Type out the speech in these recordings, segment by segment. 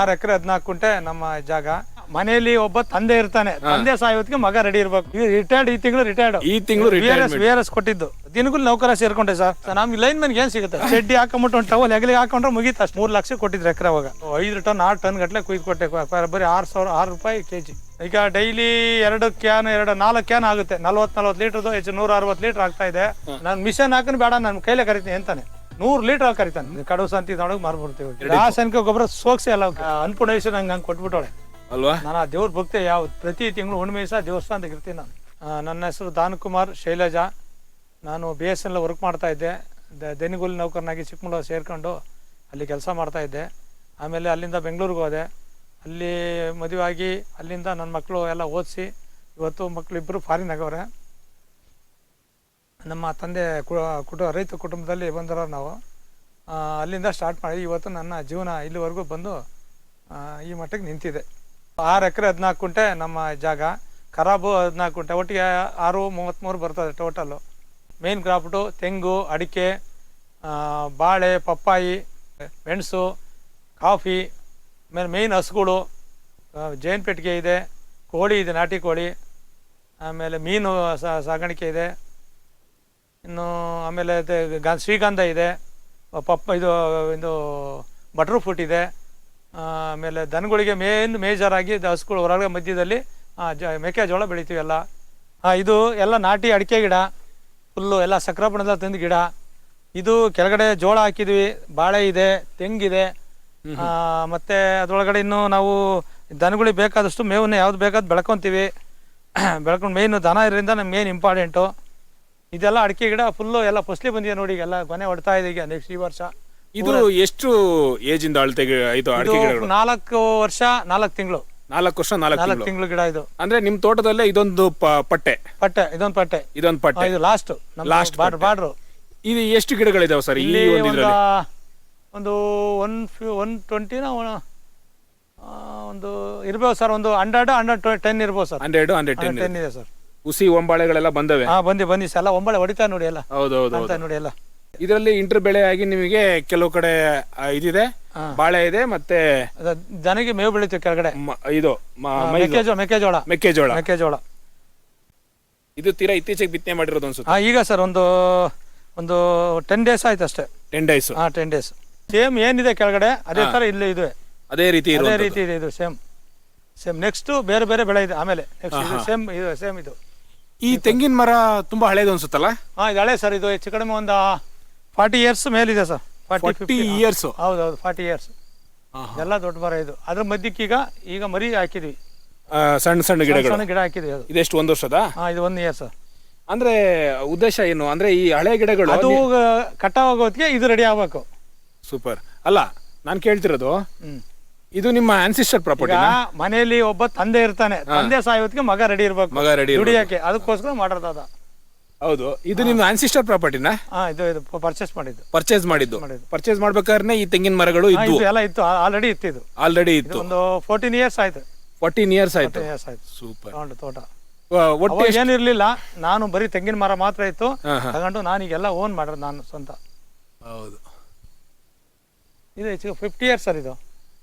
ಆರು ಎಕರೆ ಹದಿನಾಲ್ಕು ಕುಂಟೆ ನಮ್ಮ ಜಾಗ. ಮನೆಯಲ್ಲಿ ಒಬ್ಬ ತಂದೆ ಇರ್ತಾನೆ. ತಂದೆ ಸಾಯೋದಕ್ಕೆ ಮಗ ರೆಡಿ ಇರ್ಬೇಕು. ಈ ರಿಟೈರ್ಡ್ ಈ ತಿಂಗಳು ರಿಟೈರ್ಡ್ ಈ ತಿಂಗಳು ವಿಆರ್ಎಸ್ ಕೊಟ್ಟಿದ್ದು. ದಿನಗಳು ನೌಕರ ಸೇರ್ಕೊಂಡೆ ಸರ್. ನಮ್ಗೆ ಲೈನ್ ಮನ್ಗೆ ಏನ್ ಸಿಗುತ್ತೆ? ಚಡ್ಡಿ ಹಾಕೊಂಬಿಟ್ಟು ಒಂದು ಟವಲ್ ಹೆಗಲಿಗೆ ಹಾಕೊಂಡ್ರೆ ಮುಗೀತು ಅಷ್ಟು. ಮೂರು ಲಕ್ಷ ಕೊಟ್ಟಿದ್ರು ಎಕರೆ ಅವಾಗ. ಐದು ಟನ್ ಆರು ಟನ್ ಗಟ್ಲೆ ಕುಯ್ದು ಕೊಟ್ಟೆ. ಬರೀ ಆರು ಸಾವಿರ ಆರು ರೂಪಾಯಿ ಕೆ ಜಿ ಈಗ ಡೈಲಿ ಎರಡು ಕ್ಯಾನ್ ಎರಡು ನಾಲ್ಕು ಕ್ಯಾನ್ ಆಗುತ್ತೆ. ನಲ್ವತ್ತು ನಲ್ವತ್ತು ಲೀಟರ್ದು ಹೆಚ್ಚು ನೂರ ಅರವತ್ತು ಲೀಟರ್ ಆಗ್ತಾ ಇದೆ. ನಾನು ಮಿಷನ್ ಹಾಕೊಂಡು ಬೇಡ ನನ್ನ ಕೈಲೇ ಕರಿತೀನಿ ಅಂತಾನೆ. ನೂರು ಲೀಟರ್ ಕರಿತಾನೆ. ಕಡು ಸಂತಿ ತಗೊಂಡೋಗಿ ಮಾರ್ಬಿಡ್ತೀವಿ ರಾಸಾಯನಿಕ ಗೊಬ್ಬರ ಸೋಕ್ಸಿ ಅಲ್ಲ ಅನ್ಪೂರ್ಣ ವಿಷಯ ನಂಗೆ ಹಂಗೆ ಕೊಟ್ಬಿಟ್ಟವಳೆ. ಅಲ್ವಾ? ನಾನು ಆ ದೇವ್ರ ಭಕ್ತಿ ಯಾವ ಪ್ರತಿ ತಿಂಗಳು ಹುಣ್ಣಿಮೆ ಸಹ ದೇವಸ್ಥಾನದಾಗ ಇರ್ತೀನಿ ನಾನು. ನನ್ನ ಹೆಸರು ದಾನಕುಮಾರ್ ಶೈಲಜಾ. ನಾನು ಬಿ ಎಸ್ ಎನ್ ವರ್ಕ್ ಮಾಡ್ತಾ ಇದ್ದೆ. ದ- ದೆನಿಗೂಲಿ ನೌಕರನಾಗಿ ಚಿಕ್ಕಮಗಳೂರು ಸೇರ್ಕೊಂಡು ಅಲ್ಲಿ ಕೆಲಸ ಮಾಡ್ತಾ ಇದ್ದೆ. ಆಮೇಲೆ ಅಲ್ಲಿಂದ ಬೆಂಗಳೂರಿಗೆ ಹೋದೆ. ಅಲ್ಲಿ ಮದುವೆ ಆಗಿ ಅಲ್ಲಿಂದ ನನ್ನ ಮಕ್ಕಳು ಎಲ್ಲ ಓದಿಸಿ ಇವತ್ತು ಮಕ್ಕಳು ಇಬ್ಬರು ಫಾರಿನ್ ಆಗವ್ರೆ. ನಮ್ಮ ತಂದೆ ಕುಟುಂಬ ರೈತ ಕುಟುಂಬದಲ್ಲಿ ಬಂದಿರೋ ನಾವು. ಅಲ್ಲಿಂದ ಸ್ಟಾರ್ಟ್ ಮಾಡಿ ಇವತ್ತು ನನ್ನ ಜೀವನ ಇಲ್ಲಿವರೆಗೂ ಬಂದು ಈ ಮಟ್ಟಕ್ಕೆ ನಿಂತಿದೆ. ಆರು ಎಕರೆ ಹದಿನಾಲ್ಕು ಕುಂಟೆ ನಮ್ಮ ಜಾಗ. ಖರಾಬು ಹದಿನಾಲ್ಕು ಕುಂಟೆ, ಒಟ್ಟಿಗೆ ಆರು ಮೂವತ್ತ್ಮೂರು ಬರ್ತದೆ ಟೋಟಲ್ಲು ಮೇನ್ ಕ್ರಾಪ್ಟು ತೆಂಗು, ಅಡಿಕೆ ಬಾಳೆ, ಪಪ್ಪಾಯಿ, ಮೆಣಸು, ಕಾಫಿ, ಆಮೇಲೆ ಮೇಯ್ನ್ ಹಸುಗಳು ಜೇನು ಪೆಟ್ಟಿಗೆ ಇದೆ, ಕೋಳಿ ಇದೆ, ನಾಟಿ ಕೋಳಿ, ಆಮೇಲೆ ಮೀನು ಸಾಗಾಣಿಕೆ ಇದೆ. ಇನ್ನು ಆಮೇಲೆ ಅದೇ ಗ- ಶ್ರೀಗಂಧ ಇದೆ ಪಪ್ಪ ಇದು ಇದು ಬಟ್ರ್ ಫ್ರೂಟ್ ಇದೆ ಆಮೇಲೆ ದನಗಳಿಗೆ ಮೇನ್ ಮೇಜರ್ ಆಗಿ ಇದು ಹಸುಗಳು ಹೊರಗಡೆ ಮಧ್ಯದಲ್ಲಿ ಜ ಮೆಕ್ಕೆಜೋಳ ಬೆಳಿತೀವಿ ಎಲ್ಲ. ಇದು ಎಲ್ಲ ನಾಟಿ ಅಡಿಕೆ ಗಿಡ ಫುಲ್ಲು ಎಲ್ಲ ಸಕ್ರಾಪಣದ ತಂದು ಗಿಡ. ಇದು ಕೆಳಗಡೆ ಜೋಳ ಹಾಕಿದ್ವಿ ಬಾಳೆ ಇದೆ ತೆಂಗಿದೆ. ಮತ್ತೆ ಅದ್ರೊಳಗಡೆ ಇನ್ನು ನಾವು ದನಗಳಿಗೆ ಬೇಕಾದಷ್ಟು ಮೇವನ್ನ ಯಾವ್ದು ಬೇಕಾದ್ ಬೆಳ್ಕೊತೀವಿ. ಬೆಳ್ಕೊಂಡು ಮೇಯ್ನು ದನ ಇರೋದ್ರಿಂದ ನಮ್ಗೆ ಮೇನ್ ಇಂಪಾರ್ಟೆಂಟು ಇದೆಲ್ಲ ಅಡಿಕೆ ಗಿಡ ಫುಲ್ಲು ಎಲ್ಲ ಫಸ್ಲಿ ಬಂದಿದೆ ನೋಡಿ ಎಲ್ಲ ಕೊನೆ ಹೊಡ್ತಾ ಇದೆ ಈಗ ನೆಕ್ಸ್ಟ್ ಈ ವರ್ಷ. ಇದು ಎಷ್ಟು ಏಜ್ ಇಂದ ಅಳತೆ ಇದು ಅಡಿಕೆ ಗಿಡಗಳು? ನಾಲ್ಕು ವರ್ಷ ನಾಲ್ಕು ತಿಂಗಳು. ನಾಲ್ಕು ವರ್ಷ ನಾಲ್ಕು ತಿಂಗಳು. ಗಿಡ ಇದು. ಅಂದ್ರೆ ನಿಮ್ ತೋಟದಲ್ಲೇ ಇದೊಂದು ಪಟ್ಟೆ? ಪಟ್ಟೆ ಇದೊಂದು ಪಟ್ಟೆ. ಇದೊಂದು ಪಟ್ಟೆ. ಇದು ಲಾಸ್ಟ್ ಲಾಸ್ಟ್ ಬಾರ್ಡ್ರ್ ಬಾರ್ಡ್ರು ಇದು ಎಷ್ಟು ಗಿಡಗಳಿದಾವೆ ಸರ್ ಇಲ್ಲಿ ಒಂದು ಒನ್ ಒನ್ ಟ್ವೆಂಟಿನ ಒಂದು ಇರ್ಬೋದು ಸರ್ ಒಂದು ಹಂಡ್ರೆಡ್ ಹಂಡ್ರೆಡ್ ಟೆನ್ ಇರ್ಬೋದು ಸರ್. ಹಂಡ್ರೆಡ್ ಹಂಡ್ರೆಡ್ ಟೆನ್ ಇದೆ ಸರ್. ಹುಸಿ ಒಂಬಾಳೆಗಳೆಲ್ಲ ಬಂದವೆ. ಹಾ ಬಂದಿ ಬಂದಿ. ಸಲ ಒಂಬಳೆ ಹೊಡಿತಾ ನೋಡಿ ಎಲ್ಲ. ಹೌದೌದು ಅಂತ ನೋಡಿ ಎಲ್ಲ. ಇದರಲ್ಲಿ ಇಂಟರ್ ಬೆಳೆ ಆಗಿ ನಿಮಗೆ ಕೆಲವು ಕಡೆ ಆ, ಇದಿದೆ. ಬಾಳೆ ಇದೆ ಮತ್ತೆ ಅದು ದನಗೆ ಮೇವು ಬೆಳಿತೀವಿ ಕೆಳಗಡೆ. ಮ- ಇದು ಮ- ಮೈದು, ಮೆಕ್ಕೆಜೋಳ ಮೆಕ್ಕೆಜೋಳ. ಮೆಕ್ಕೆಜೋಳ. ಮೆಕ್ಕೆಜೋಳ. ಇದು ತೀರಾ ಇತ್ತೀಚೆಗೆ ಬಿತ್ತನೆ ಮಾಡಿರೋದು ಅನ್ಸುತ್ತೆ. ಹಾ ಈಗ ಸರ್ ಒಂದು ಒಂದು ಟೆನ್ ಡೇಸ್ ಆಯ್ತು ಅಷ್ಟೇ. ಟೆನ್ ಡೇಸ್ ಹಾ ಟೆನ್ ಡೇಸ್ ಸೇಮ್ ಏನಿದೆ ಕೆಳಗಡೆ ಅದೇ ತರ ಇಲ್ಲಿ ಇದೆ. ಅದೇ ರೀತಿ ಅದೇ ಇರುವಂತದ್ದು. ರೀತಿ ಇದೆ ಇದು ಸೇಮ್ ಸೇಮ್ ನೆಕ್ಸ್ಟ್ ಬೇರೆ ಬೇರೆ ಬೆಳೆ ಇದೆ ಆಮೇಲೆ. ನೆಕ್ಸ್ಟ್ ಇದು ಸೇಮ್ ಇದು ಸೇಮ್ ಇದು. ಈ ತೆಂಗಿನ ಮರ ತುಂಬಾ ಹಳೇದು ಅನ್ಸುತ್ತಲ್ಲ? ಹಾ ಇದು ಹಳೆ ಸರ್ ಇದು ಹೆಚ್ಚು ಕಡಿಮೆ ಒಂದು ಫಾರ್ಟಿ ಇಯರ್ಸ್ ಮೇಲಿದೆ ಸರ್ ಫಾರ್ಟಿ ಇಯರ್ಸ್ ಹೌದು ಹೌದು ಫಾರ್ಟಿ ಇಯರ್ಸ್ ಎಲ್ಲ ದೊಡ್ಡ ಮರ ಇದು. ಅದ್ರ ಮಧ್ಯಕ್ಕೆ ಈಗ ಈಗ ಮರಿ ಹಾಕಿದ್ವಿ. ಸಣ್ಣ ಸಣ್ಣ ಗಿಡಗಳು. ಸಣ್ಣ ಗಿಡ ಹಾಕಿದ್ವಿ ಅದು. ಇದೆಷ್ಟು ಒಂದ್ ವರ್ಷದ? ಹಾ ಇದು ಒಂದ್ ಇಯರ್ ಸರ್ ಅಂದ್ರೆ ಉದ್ದೇಶ ಏನು? ಅಂದ್ರೆ ಈ ಹಳೆ ಗಿಡಗಳು ಅದು ಕಟ್ಟಾಗೋತ್ತಿಗೆ ಇದು ರೆಡಿ ಆಗ್ಬೇಕು. ಸೂಪರ್ ಅಲ್ಲ ನಾನು ಕೇಳ್ತಿರೋದು ಇದು ನಿಮ್ಮ ಆನ್ಸಿಸ್ಟರ್ ಈಗ ಪ್ರಾಪರ್ಟಿ ಮನೆಯಲ್ಲಿ ಒಬ್ಬ ತಂದೆ ಇರ್ತಾನೆ. ತಂದೆ ಸಾಯೋದಕ್ಕೆ ಮಗ ರೆಡಿ ಇರ್ಬೇಕು. ಮಗ ರೆಡಿ ದುಡಿಯಕ್ಕೆ. ಅದಕ್ಕೋಸ್ಕರ ಮಾಡೋದಾದ ಹೌದು. ಇದು ನಿಮ್ಮ ಆನ್ಸಿಸ್ಟರ್ ಪ್ರಾಪರ್ಟಿನ ಹಾ ಇದು ಇದು ಪರ್ಚೇಸ್ ಮಾಡಿದ್ದು. ಪರ್ಚೇಸ್ ಮಾಡಿದ್ದು. ಮಾಡಿದ್ದು. ಪರ್ಚೇಸ್ ಮಾಡ್ಬೇಕಾದ್ರೆ ಈ ತೆಂಗಿನ ಮರಗಳು ಹಾ, ಇದ್ವು. ಇದು ಎಲ್ಲ ಇತ್ತು. ಆಲ್ರೆಡಿ ಇತ್ತು ಇದು. ಆಲ್ರೆಡಿ ಇದು ಇತ್ತು. ಒಂದು ಫೋರ್ಟೀನ್ ಇಯರ್ಸ್ ಆಯ್ತು. ಫೋರ್ಟೀನ್ ಇಯರ್ಸ್ ಆಯ್ತು. ಇಯರ್ಸ್ ಆಯ್ತು. ಸೂಪರ್ ತಗೊಂಡು ತೋಟ. ಒಟ್ಟು ಅವಾಗ ಏನಿರ್ಲಿಲ್ಲ. ನಾನು ಬರೀ ತೆಂಗಿನ ಮರ ಮಾತ್ರ ಇತ್ತು. ಹಾ, ನಾನು ತಗೊಂಡು ನಾನೀಗೆಲ್ಲ ಓನ್ ಮಾಡೋದು ನಾನು ಸ್ವಂತ. ಹೌದು. ಇದು ಹೆಚ್ಚಿಗೆ ಫಿಫ್ಟಿ ಇಯರ್ಸ್ ಸರ್ ಇದು.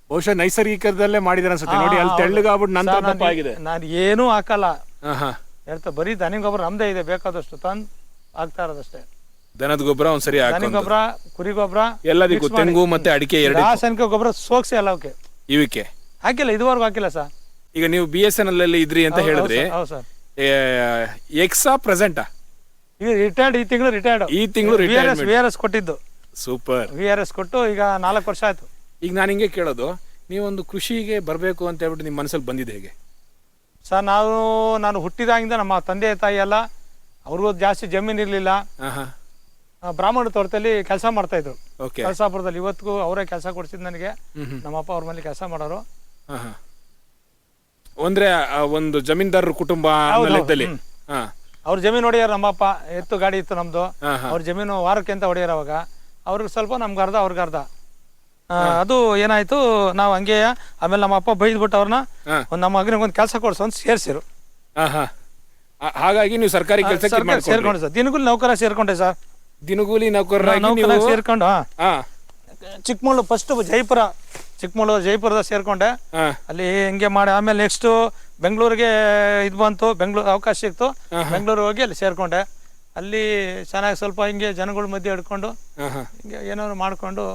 ಬಹುಶಃ ನೈಸರ್ಗಿಕದಲ್ಲೇ ಮಾಡಿದಾರೆ ಅನ್ಸುತ್ತೆ. ನೋಡಿ ಅಲ್ಲಿ ತೆಳ್ಳಗಾಗ್ಬಿಟ್ಟು ನನ್ನ ಸರ್, ದಪ್ಪ ಆಗಿದೆ ನಾನು ಏನೂ ಹಾಕಲ್ಲ. ಹಾ ಹಾ ಹೇಳ್ತಾ ಬರೀ ದನಿ ಗೊಬ್ಬರ ನಮ್ದೇ ಇದೆ ಬೇಕಾದಷ್ಟು ತಂದು ಆಗ್ತಾ ಇರೋದಷ್ಟೇ. ದನದ ಗೊಬ್ಬರ ಒಂದ್ಸರಿ ದನಿ ಹಾಕೊಂಡು ಗೊಬ್ಬರ ಕುರಿ ಗೊಬ್ಬರ ಎಲ್ಲದಕ್ಕೂ ತೆಂಗು ಮತ್ತೆ ಅಡಿಕೆ ಎರಡು ರಾಸಾಯನಿಕ ಗೊಬ್ಬರ ಸೋಕ್ಸಿ ಅಲ್ಲ ಅವಕ್ಕೆ. ಇವಕ್ಕೆ. ಹಾಕಿಲ್ಲ ಇದುವರೆಗೂ ಹಾಕಿಲ್ಲ ಸರ್. ಈಗ ನೀವು ಬಿ ಎಸ್ ಎನ್ ಅಲ್ಲಿ ಇದ್ರಿ ಅಂತ ಹೇಳಿದ್ರಿ ಹೌದು ಸರ್ ಎಕ್ಸಾ ಪ್ರೆಸೆಂಟಾ? ಈಗ ರಿಟೈರ್ಡ್ ಈ ತಿಂಗಳು ರಿಟೈರ್ಡ್ ಈ ತಿಂಗಳು V R S V R S ಕೊಟ್ಟಿದ್ದು. ಸೂಪರ್. ವಿ ಆರ್ ಎಸ್ ಕೊಟ್ಟು ಈಗ ನಾಲ್ಕು ವರ್ಷ ಆಯ್ತು. ಈಗ ನಾನು ಹಿಂಗೆ ಕೇಳೋದು ನೀವೊಂದು ಕೃಷಿಗೆ ಬರಬೇಕು ಅಂತ ಹೇಳ್ಬಿಟ್ಟು ನಿಮ್ಮ ಮನಸ್ಸಲ್ಲಿ ಬಂದಿದೆ ಹೇಗೆ? ಸರ್ ನಾವು ನಾನು ಹುಟ್ಟಿದಾಗಿಂದ ನಮ್ಮ ತಂದೆ ತಾಯಿ ಎಲ್ಲ ಅವ್ರಿಗೂ ಜಾಸ್ತಿ ಜಮೀನು ಇರಲಿಲ್ಲ. ಹಾ ಹಾ ಬ್ರಾಹ್ಮಣ ತೋಟದಲ್ಲಿ ಕೆಲಸ ಮಾಡ್ತಾ ಇದ್ರು. ಓಕೆ. ಕಳಸಾಪುರದಲ್ಲಿ ಇವತ್ತಿಗೂ ಅವರೇ ಕೆಲಸ ಕೊಡ್ಸಿದ್ ನನಗೆ. ನಮ್ಮಪ್ಪ ಅವ್ರ ಮೇಲೆ ಕೆಲಸ ಮಾಡೋರು. ಹಾ ಅಂದ್ರೆ ಆ ಒಂದು ಜಮೀನ್ದಾರರು ಕುಟುಂಬ ಅನ್ನೋ ಲೆಕ್ಕದಲ್ಲಿ ಹಾ. ಅವ್ರ ಜಮೀನು ಹೊಡೆಯೋರು ನಮ್ಮಪ್ಪ ಎತ್ತು ಗಾಡಿ ಇತ್ತು ನಮ್ದು. ಅವ್ರ ಜಮೀನು ವಾರಕ್ಕೆ ಅಂತ ಹೊಡೆಯೋರು ಅವಾಗ. ಅವ್ರಿಗೆ ಸ್ವಲ್ಪ ನಮ್ಗೆ ಅರ್ಧ ಅವ್ರಿಗೆ ಅರ್ಧ ಆ, ಅದು ಏನಾಯ್ತು ನಾವು ಹಂಗೆ ಆಮೇಲೆ ನಮ್ಮ ಅಪ್ಪ ಬೈದ್ಬಿಟ್ಟು ಅವ್ರನ್ನ ಒಂದ್ ನಮ್ಮ ಮಗನಿಗೆ ಒಂದು ಕೆಲಸ ಕೊಡ್ಸು ಅಂತ ಸೇರ್ಸಿರು. ಹಾಗಾಗಿ ನೀವು ಸರ್ಕಾರಿ ಕೆಲಸ ಸೇರ್ಕೊಂಡು ಸರ್. ದಿನಗೂಲಿ ನೌಕರ ಸೇರ್ಕೊಂಡೆ ಸರ್. ದಿನಗೂಲಿ ನೀವು ನೌಕರ ಸೇರ್ಕೊಂಡು ಚಿಕ್ಕಮಗಳೂರು ಫಸ್ಟ್ ಜೈಪುರ ಚಿಕ್ಕಮಗಳೂರು ಜೈಪುರದ ಸೇರ್ಕೊಂಡೆ. ಅಲ್ಲಿ ಹಿಂಗೆ ಮಾಡಿ ಆಮೇಲೆ ನೆಕ್ಸ್ಟ್ ಬೆಂಗಳೂರಿಗೆ ಇದು ಬಂತು ಬೆಂಗಳೂರು ಅವಕಾಶ ಸಿಕ್ತು. ಬೆಂಗಳೂರು ಹೋಗಿ ಅಲ್ಲಿ ಸೇರ್ಕೊಂಡೆ. ಅಲ್ಲಿ ಚೆನ್ನಾಗಿ ಸ್ವಲ್ಪ ಹಿಂಗೆ ಜನಗಳ ಮಧ್ಯೆ ಹಿಡ್ಕೊಂಡು ಹಿಂಗೆ ಏನಾದ್ರು ಮಾಡಿಕೊಂಡು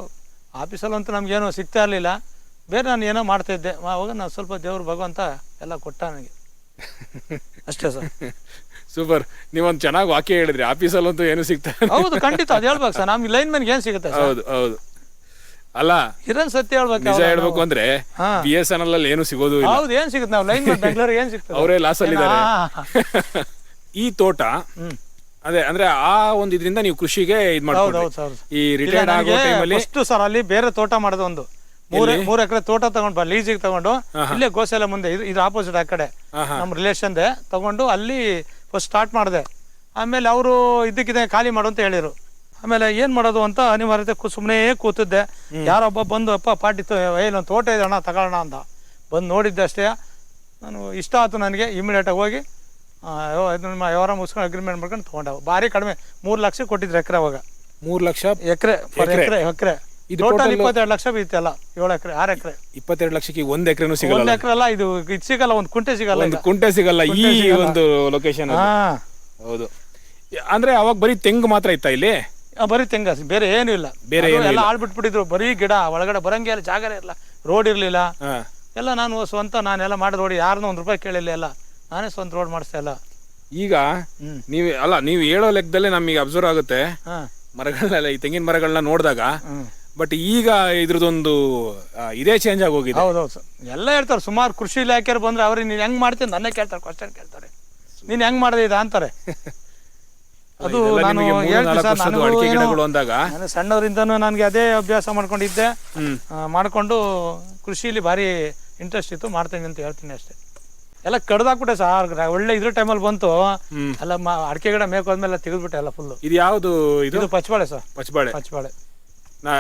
ಆಫೀಸಲ್ಲಂತೂ ನಮಗೇನು ಸಿಗ್ತಾ ಇರಲಿಲ್ಲ. ಬೇರೆ ನಾನು ಏನೋ ಮಾಡ್ತಾ ಇದ್ದೆ. ಅವಾಗ ನಾನು ಸ್ವಲ್ಪ ದೇವ್ರು ಭಗವಂತ ಎಲ್ಲ ಕೊಟ್ಟ ನನಗೆ. ಅಷ್ಟೇ ಸರ್. ಸೂಪರ್. ನೀವೊಂದು ಚೆನ್ನಾಗಿ ವಾಕ್ಯ ಹೇಳಿದ್ರಿ. ಆಫೀಸಲ್ಲಂತೂ ಏನು ಸಿಗ್ತಾ ಹೌದು ಖಂಡಿತ ಅದು ಹೇಳ್ಬೇಕು ಸರ್. ನಮ್ಗೆ ಲೈನ್ ಮನ್ಗೆ ಏನು ಸಿಗುತ್ತೆ ಸರ್? ಹೌದು ಹೌದು. ಅಲ್ಲ ಇರೋನ್ ಸತ್ಯ ಹೇಳ್ಬೇಕು ನಿಜ. ಹೇಳ್ಬೇಕು ಅಂದ್ರೆ. ಬಿ ಎಸ್ ಎನ್ ಅಲ್ಲಿ ಏನು ಸಿಗೋದು ಇಲ್ಲ. ಹೌದು ಏನ್ ಸಿಗುತ್ತೆ? ನಾವು ಲೈನ್ ಬೆಂಗಳೂರಿಗೆ ಏನ್ ಸಿಗ್ತದೆ? ಅವರೇ ಲಾಸ್ ಅಲ್ಲಿ ಈ ತೋಟ ಹ್ಮ್. ಅದೇ ಅಂದ್ರೆ ಆ ಒಂದು ಇದರಿಂದ ನೀವು ಕೃಷಿಗೆ ಇದ್ ಮಾಡ್ಕೊಂಡ್ರಿ ಹೌದು ಹೌದು. ಈ ರಿಟೈರ್ಡ್ ಆಗೋ ಟೈಮಲ್ಲಿ ಫಸ್ಟ್ ಸರ್ ಅಲ್ಲಿ ಬೇರೆ ತೋಟ ಮಾಡೋದು ಒಂದು. ಮೂರ್ ಮೂರ್ ಎಕರೆ ತೋಟ ತಗೊಂಡ್ ಬಾ ಲೀಸಿಗೆ ತಗೊಂಡು ಇಲ್ಲೇ ಗೋಸೆಲ್ಲ ಮುಂದೆ ಇದು ಇದು ಆಪೋಸಿಟ್ ಆ ಕಡೆ. ನಮ್ ರಿಲೇಷನ್ ನಮ್ಮ ರಿಲೇಷನ್ ತಗೊಂಡು ಅಲ್ಲಿ ಫಸ್ಟ್ ಸ್ಟಾರ್ಟ್ ಮಾಡಿದೆ. ಆಮೇಲೆ ಅವರು ಇದಕ್ಕಿದೆ ಖಾಲಿ ಮಾಡು ಅಂತ ಹೇಳಿರು. ಆಮೇಲೆ ಏನ್ ಮಾಡೋದು ಅಂತ ಅನಿವಾರ್ಯತೆ ಸುಮ್ಮನೆ ಕೂತಿದ್ದೆ. ಯಾರೊಬ್ಬ ಬಂದು ಅಪ್ಪ ಪಾಟಿ ಒಂದು ತೋಟ ಇದೆ ಅಣ್ಣ ತಗೊಳ್ಳೋಣ ಅಂತ. ಬಂದು ನೋಡಿದ್ದೆ ಅಷ್ಟೇ. ನಾನು ಇಷ್ಟ ಆಯ್ತು ನನಗೆ ಇಮಿಡಿಯೇಟಾಗಿ ಹೋಗಿ ನಿಮ್ಮ ವ್ಯವಹಾರ ಮುಗಿಸ್ಕೊಂಡು ಅಗ್ರಿಮೆಂಟ್ ಮಾಡ್ಕೊಂಡು ತೊಗೊಂಡವು. ಭಾರಿ ಕಡಿಮೆ. ಮೂರು ಲಕ್ಷ ಕೊಟ್ಟಿದ್ರು ಎಕರೆ ಅವಾಗ. ಮೂರ್ ಲಕ್ಷ? ಎಕರೆ ಎಕರೆ? ಎಕರೆ ಇದು ಟೋಟಲ್ ಇಪ್ಪತ್ತೆರಡು ಲಕ್ಷ ಬೀತಲ್ಲ ಏಳು ಎಕರೆ ಆರು ಎಕರೆ. ಇಪ್ಪತ್ತೆರಡು ಲಕ್ಷಕ್ಕೆ ಒಂದ್ ಎಕರೆನೂ ಸಿಗಲ್ಲ ಒಂದು ಎಕರೆ ಅಲ್ಲ ಇದು ಇದು ಸಿಗಲ್ಲ ಒಂದು ಕುಂಟೆ ಸಿಗಲ್ಲ ಒಂದು ಕುಂಟೆ ಸಿಗಲ್ಲ ಈ ಒಂದು ಲೊಕೇಶನ್ ಹೌದು. ಅಂದ್ರೆ ಅವಾಗ ಬರೀ ತೆಂಗು ಮಾತ್ರ ಇತ್ತಾ ಇಲ್ಲಿ? ಬರೀ ತೆಂಗ ಬೇರೆ ಏನು ಇಲ್ಲ. ಬೇರೆ ಎಲ್ಲ ಆಳ್ಬಿಟ್ಬಿಟ್ಟಿದ್ರು ಬರೀ ಗಿಡ ಒಳಗಡೆ ಬರಂಗೆ ಇಲ್ಲ ಜಾಗರೇ ಇರಲ್ಲ ರೋಡ್ ಇರಲಿಲ್ಲ. ಎಲ್ಲ ನಾನು ಸ್ವಂತ ನಾನೆಲ್ಲ ಮಾಡಿ ರೋಡ್ ಯಾರನ್ನೂ ಒಂದು ರೂಪಾಯಿ ಕೇಳಿಲ್ಲ ಎಲ್ಲ. ನಾನೇ ಸ್ವಂತ ರೋಡ್ ಮಾಡಿಸ್ತಾ ಇಲ್ಲ ಈಗ ಹ್ಮ್. ನೀವು ಅಲ್ಲ ನೀವು ಹೇಳೋ ಲೆಕ್ಕದಲ್ಲೇ ನಮಗೆ ಅಬ್ಸರ್ವ್ ಆಗುತ್ತೆ. ಹಾ. ಮರಗಳನ್ನೆಲ್ಲ ಈ ತೆಂಗಿನ ಮರಗಳನ್ನ ನೋಡಿದಾಗ ಹ್ಮ್. ಬಟ್ ಈಗ ಇದ್ರದೊಂದು ಆ, ಇದೇ ಚೇಂಜ್ ಆಗೋಗಿದೆ. ಹೌದೌದು. ಸರ್ ಎಲ್ಲ ಹೇಳ್ತಾರೆ ಸುಮಾರು ಕೃಷಿ ಇಲಾಖೆಯವ್ರು ಬಂದ್ರೆ ಅವ್ರಿಗೆ ನೀನು ಹೆಂಗ್ ಮಾಡ್ತೀನಿ ನನ್ನೇ ಕೇಳ್ತಾರೆ ಕ್ವಶನ್ ಕೇಳ್ತಾರೆ. ನೀನು ಹೆಂಗ್ ಮಾಡಿದೆ ಇದು ಅಂತಾರೆ. ಅದು ಇದೆಲ್ಲ ನಾನು ನಿಮಗೆ ಮೂರು ಹೇಳ್ತೀನಿ ನಾಲ್ಕು ಸರ್ ವರ್ಷದ್ದು ಅಡಿಕೆ ಗಿಡಗಳು ಅಂದಾಗ. ನಾನು ಸಣ್ಣವರಿಂದನೂ ನನಗೆ ಅದೇ ಅಭ್ಯಾಸ ಮಾಡ್ಕೊಂಡಿದ್ದೆ. ಹ್ಮ್. ಆ, ಮಾಡ್ಕೊಂಡು ಕೃಷಿಲಿ ಭಾರಿ ಇಂಟ್ರೆಸ್ಟ್ ಇತ್ತು ಮಾಡ್ತೀನಿ ಅಂತ ಹೇಳ್ತೀನಿ ಅಷ್ಟೇ. ಎಲ್ಲ ಕಡ್ದಾಕ್ಬಿಟ್ಟೆ ಸರ್. ಒಳ್ಳೆ ಇದ್ರ ಟೈಮಲ್ಲಿ ಬಂತು. ಎಲ್ಲ ಅಡಿಕೆ ಗಿಡ ಮೇಕೋದ್ಮೇಲೆ ತೆಗೆದ್ಬಿಟ್ಟೆ ಎಲ್ಲ ಫುಲ್ ಇದು ಯಾವುದು ಇದು? ಪಚ್ಬಾಳೆ ಪಚ್ಚಬಾಳೆ ಸರ್. ಪಚ್ಚಬಾಳೆ ಪಚ್ಚಬಾಳೆ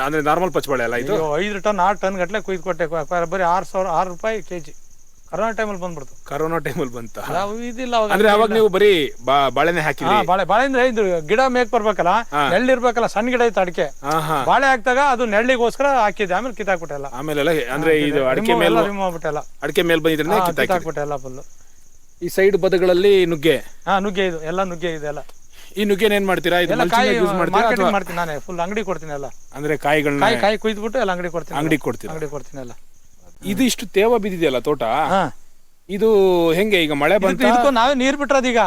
ಅಂದ್ರೆ ನಾರ್ಮಲ್ ಪಚ್ಚಬಾಳೆ ಅಲ್ಲ ಇದು? ಐದು ಟನ್ ಆರು ಟನ್ ಗಟ್ಟಲೆ ಕುಯ್ದು ಕೊಟ್ಟೆ. ಬರೀ ಆರು ಸಾವಿರ ಆರು ರೂಪಾಯಿ ಕೆ ಜಿ ಕರೋನಾ ಟೈಮಲ್ಲಿ ಬಂದ್ಬಿಡ್ತು. ಕರೋನಾ ಟೈಮಲ್ಲಿ ಬಂತ? ಇದಿಲ್ಲ ಅವಾಗ ಅಂದ್ರೆ ಅವಾಗ ನೀವು ಬರೀ ಬಾ- ಬಾಳೆನೆ ಹಾ ಹಾಕಿದ್ರಿ ಬಾಳೆ ಬಾಳೆ ಅಂದ್ರೆ ಇದು ಗಿಡ ಮೇಕ್ ಬರ್ಬೇಕಲ್ಲ ನೆಳ್ಳಿ ಇರ್ಬೇಕಲ್ಲ ಸಣ್ಣ ಗಿಡ ಇತ್ತು ಅಡಿಕೆ. ಹಾ ಹಾ. ಬಾಳೆ ಹಾಕ್ದಾಗ ಅದು ನೆಳ್ಳಿಗೋಸ್ಕರ ಹಾಕಿದ್ದೆ ಆಮೇಲೆ ಕಿತ್ತಾಕ್ಬಿಟ್ಟೆಲ್ಲ. ಆಮೇಲೆ ಅಂದ್ರೆ ಇದು ಅಡಿಕೆ ಮೇಲೆ ರಿಮೂವ್ ಆಗ್ಬಿಟ್ಟೆಲ್ಲ. ಅಡಿಕೆ ಮೇಲೆ ಬಂದಿದ್ರೆ ಕಿತ್ತಾಕಿ ಕಿತ್ತಾಕ್ಬಿಟ್ಟೆ ಎಲ್ಲ ಫುಲ್ ಈ ಸೈಡ್ ಬದಗಳಲ್ಲಿ ನುಗ್ಗೆ? ಹಾ ನುಗ್ಗೆ ಇದು ಎಲ್ಲ ನುಗ್ಗೆ ಇದೆ ಎಲ್ಲ. ಈ ನುಗ್ಗೆನ ಏನ್ ಮಾಡ್ತೀರಾ? ಇದು ಎಲ್ಲ ಕಾಯಿ ಯೂಸ್ ಮಾಡ್ತೀರಾ ಮಾರ್ಕೆಟಿಂಗ್ ಮಾಡ್ತೀನಿ ನಾನೇ ಫುಲ್ ಅಂಗಡಿ ಕೊಡ್ತೀನಿ ಎಲ್ಲ. ಅಂದ್ರೆ ಕಾಯಿಗಳನ್ನ ಕಾಯಿ ಕಾಯಿ ಕುಯ್ದ್ಬಿಟ್ಟು ಎಲ್ಲ ಅಂಗಡಿ ಕೊಡ್ತೀನಿ ಅಂಗಡಿ ಕೊಡ್ತೀನಿ ಅಂಗಡಿ ಕೊಡ್ತೀನಿ ಎಲ್ಲ. ಇದು ಇಷ್ಟು ತೇವ ಬಿದ್ದಿದೆಯಲ್ಲ ತೋಟ? ಹಾ. ಇದು ಹೆಂಗೆ ಈಗ ಮಳೆ ಬಂತು? ಇದಕ್ಕೆ ನಾವೇ ನೀರ್ ಬಿಟ್ರದೀಗ ಈಗ.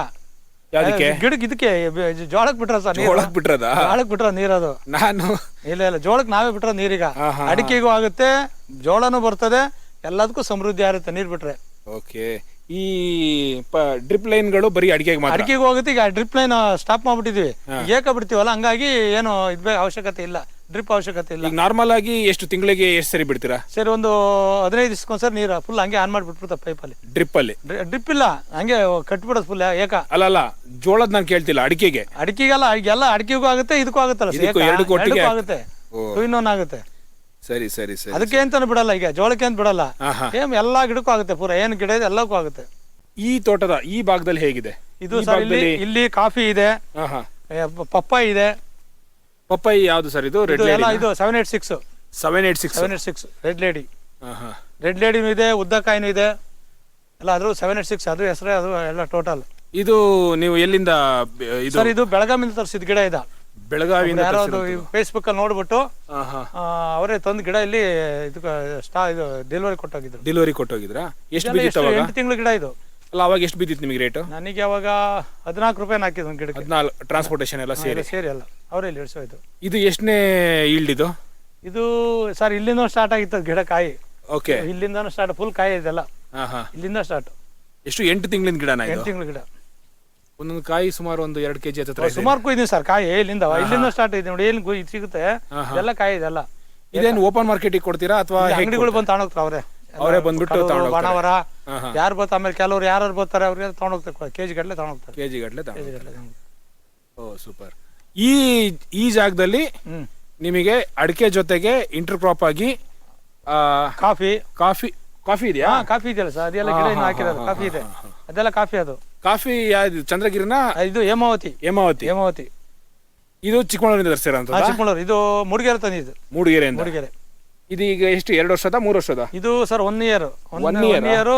ಯಾವ್ದಕ್ಕೆ? ಗಿಡಕ್ಕೆ ಇದಕ್ಕೆ ಬೆ- ಜೋಳಕ್ ಬಿಟ್ರ ಸರ್ ನೀರು. ಒಳಗ್ ಬಿಟ್ರದ? ಜೋಳಕ್ ಬಿಟ್ರ ನೀರದು. ನಾನು ಇಲ್ಲ ಇಲ್ಲ ಜೋಳಕ್ ನಾವೇ ಬಿಟ್ರ ನೀರೀಗ. ಹಾ, ಹಾ, ಅಡಿಕೆಗೂ ಆಗುತ್ತೆ ಜೋಳನೂ ಬರ್ತದೆ ಎಲ್ಲದಕ್ಕೂ ಸಮೃದ್ಧಿ ಆಗುತ್ತೆ ನೀರ್ ಬಿಟ್ರೆ. ಓಕೆ. ಈ ಡ್ರಿಪ್ ಲೈನ್ಗಳು ಬರೀ ಅಡಿಕೆಗೆ ಮಾತ್ರ? ಅಡಿಕೆಗೂ ಹೋಗುತ್ತೆ ಈಗ ಡ್ರಿಪ್ ಲೈನ್ ಸ್ಟಾಪ್ ಮಾಡ್ಬಿಟ್ಟಿದ್ವಿ ಏಕ ಬಿಡ್ತೀವಲ್ಲ ಹಂಗಾಗಿ ಏನು ಇದ್ ಅವಶ್ಯಕತೆ ಇಲ್ಲ. ಡ್ರಿಪ್ ಅವಶ್ಯಕತೆ ಇಲ್ಲ. ಈಗ ನಾರ್ಮಲ್ ಆಗಿ ಎಷ್ಟು ತಿಂಗಳಿಗೆ ಎಷ್ಟು ಸರಿ ಬಿಡ್ತೀರಾ? ಸರಿ ಒಂದು ಹದಿನೈದು ದಿವ್ಸಕ್ಕೊಂದ್ಸರಿ ನೀರು ಫುಲ್ ಹಂಗೆ ಆನ್ ಮಾಡಿಬಿಟ್ಬಿಡ್ತಾರೆ ಪೈಪಲ್ಲಿ ಡ್ರಿಪ್ ಅಲ್ಲಿ? ಡ್ರಿಪ್ ಇಲ್ಲ ಹಂಗೆ ಕಟ್ಬಿಡೋದು ಫುಲ್ ಏಕ. ಅಲ್ಲ ಅಲ್ಲ ಜೋಳದ್ ನಾನು ಕೇಳ್ತಿಲ್ಲ ಅಡಿಕೆಗೆ. ಅಡಿಕೆಗೆಲ್ಲ ಎಲ್ಲ ಅಡಿಕೆಗೂ ಆಗುತ್ತೆ ಇದಕ್ಕೂ ಆಗುತ್ತಲ್ಲ ಇದಕ್ಕೂ ಏಕ? ಎರಡಕ್ಕೂ ಒಟ್ಟಿಗೆ ಎರಡಕ್ಕೂ ಆಗುತ್ತೆ. ಓ. ಟೂ ಇನ್ ಒನ್ ಆಗುತ್ತೆ. ಸರಿ ಸರಿ ಸರಿ ಅದಕ್ಕೆ ಅಂತಾನು ಬಿಡಲ್ಲ ಈಗ ಜೋಳಕ್ಕೆ ಅಂತ ಬಿಡಲ್ಲ. ಸೇಮ್ ಎಲ್ಲಾ ಗಿಡಕ್ಕೂ ಆಗುತ್ತೆ ಪೂರ ಏನ್ ಗಿಡ ಇದೆ ಎಲ್ಲಕ್ಕೂ ಆಗುತ್ತೆ. ಈ ತೋಟದ ಈ ಭಾಗದಲ್ಲಿ ಹೇಗಿದೆ? ಇದು ಈ ಸರ್ ಇಲ್ಲಿ ಭಾಗದಲ್ಲಿ ಇಲ್ಲಿ ಕಾಫಿ ಇದೆ ಪಪ್ಪಾಯಿ ಇದೆ ಪಪ್ಪಾಯಿ ಯಾವ್ದು ಸರ್ ಇದು? ರೆಡ್ ಇದು ಎಲ್ಲ ಇದು seven eight six seven eight six seven eight six red lady red ಲೇಡಿನೂ ಇದೆ ಉದ್ದಕಾಯಿನೂ ಇದೆ. ಎಲ್ಲ ಅದ್ರ ಸೆವೆನ್ ಏಟ್ ಸಿಕ್ಸ್ ಅದು ಹೆಸರೇ ಅದು ಎಲ್ಲ ಟೋಟಲ್ ಇದು ನೀವು ಎಲ್ಲಿಂದ ಬ- ಇದು? ಸರ್ ಇದು ಬೆಳಗಾವಿಂದ ತರಿಸಿದ ಗಿಡ ಇದೆ. ಬೆಳಗಾವಿಯಿಂದ ಯಾರಾದ್ರು ಫೇಸ್ಬುಕ್ ಅಲ್ಲಿ ನೋಡ್ಬಿಟ್ಟು ಹಾ ಹಾ ಆ, ಅವರೇ ತಂದು ಗಿಡ ಇಲ್ಲಿ ಇದಕ್ಕೆ ಸ್ಟಾ ಇದು ಡೆಲಿವರಿ ಕೊಟ್ಟೋಗಿದ್ರು. ಡೆಲಿವರಿ ಕೊಟ್ಟೋಗಿದ್ರಾ? ಎಷ್ಟು ಇದೆಲ್ಲ ಬಿದ್ದಿತ್ತು ಎಷ್ಟು ಅವಾಗ? ಎಂಟು ತಿಂಗಳು ಗಿಡ ಇದು. ಅಲ್ಲ ಅವಾಗ ಎಷ್ಟು ಬಿದ್ದಿತ್ತು ನಿಮಗೆ ರೇಟ್ ನನಗೆ ಅವಾಗ ಹದಿನಾಲ್ಕು ರೂಪಾಯಿ ಹಾಕಿದ್ ಒಂದು ಗಿಡಕ್ಕೆ. ಹದಿನಾಲ್ಕು ಟ್ರಾನ್ಸ್ಪೋರ್ಟೇಷನ್ ಎಲ್ಲ ಸೇರಿ. ಸೇರಿ ಅಲ್ಲ ಅವರೇ ಇಲ್ಲಿ ಇಳಿಸೋಯ್ತು ಇದು ಎಷ್ಟನೇ ಈಲ್ಡ್ ಇದು? ಇದು ಸರ್ ಇಲ್ಲಿಂದ ಸ್ಟಾರ್ಟ್ ಆಗಿತ್ತು ಗಿಡ ಕಾಯಿ. ಓಕೆ ಇಲ್ಲಿಂದ ಸ್ಟಾರ್ಟ್ ಫುಲ್ ಕಾಯಿ ಇದೆಲ್ಲ. ಹಾ ಹಾ. ಇಲ್ಲಿಂದ ಸ್ಟಾರ್ಟ್ ಎಷ್ಟು ಎಂಟು ತಿಂಗಳಿಂದ ಗಿಡನ ಇದು? ಎಂಟು ತಿಂಗಳು ಗಿಡ. ಒಂದೊಂದು ಕಾಯಿ ಸುಮಾರು ಒಂದು ಎರಡು ಕೆಜಿ ಹತ್ರ ಇದೆ. ಸುಮಾರು ಕೊಯ್ದೀನಿ ಸರ್ ಕಾಯಿ ಇಲ್ಲಿಂದ. ಇಲ್ಲಿಂದ ಸ್ಟಾರ್ಟ್ ಇದೆ ನೋಡಿ ಏನು ಸಿಗುತ್ತೆ? ಹಾ, ಎಲ್ಲ ಕಾಯಿ ಇದೆಲ್ಲ. ಇದೇನು ಓಪನ್ ಮಾರ್ಕೆಟಿಗೆ ಕೊಡ್ತೀರಾ ಅಥವಾ ಅಂಗಡಿಗಳು ಬಂದು ತಗೊಂಡೋಗ್ತಾರೆ ಅವರೇ. ಅವರೇ ಬಂದ್ಬಿಟ್ಟು ತಗೊಂಡೋಗ್ತಾರೆ. ಬಾಣವರ ಹಾ ಹಾ. ಯಾರು ಬರ್ತಾರೆ ಆಮೇಲೆ ಕೆಲವ್ರು ಯಾರು ಬರ್ತಾರೆ ಅವ್ರಿಗೆ ತಗೊಂಡೋಗ್ತಾರೆ. ಕೆಜಿ ಗಟ್ಟಲೆ ತಗೊಂಡೋಗ್ತಾರೆ. ಕೆಜಿ ಕೆಜಿ ಗಟ್ಟಲೆ ಓ ಸೂಪರ್. ಈ ಈ ಜಾಗದಲ್ಲಿ ನಿಮಗೆ ಅಡಿಕೆ ಜೊತೆಗೆ ಇಂಟರ್ ಕ್ರಾಪ್ ಆಗಿ ಆ, ಕಾಫಿ. ಕಾಫಿ ಕಾಫಿ ಇದೆಯಾ? ಹಾ ಕಾಫಿ ಇದೆಯಲ್ಲ ಸರ್. ಅದೆಲ್ಲ ಗಿಡ ಇನ್ನು ಹಾಕಿರೋದು. ಕಾಫಿ ಇದೆ. ಅದೆಲ್ಲ ಕಾಫಿ ಅದು. ಕಾಫಿ ಯಾವ್ದು? ಚಂದ್ರಗಿರಿನ? ಇದು ಹೇಮಾವತಿ. ಹೇಮಾವತಿ. ಹೇಮಾವತಿ. ಇದು ಚಿಕ್ಕಮಗಳೂರಿಂದ ತರಿಸಿರೋಂಥ ಹಾ ಚಿಕ್ಕಮಗಳೂರು. ಇದು ಮೂಡಿಗೆರೆ ತಂದಿದ್ದು. ಮೂಡಿಗೆರೆ ಮೂಡಿಗೆರೆ. ಇದು ಈಗ ಎಷ್ಟು ಎರಡು ವರ್ಷದ ಮೂರು ವರ್ಷದ? ಇದು sir one year One one year ಆ? ಇಯರು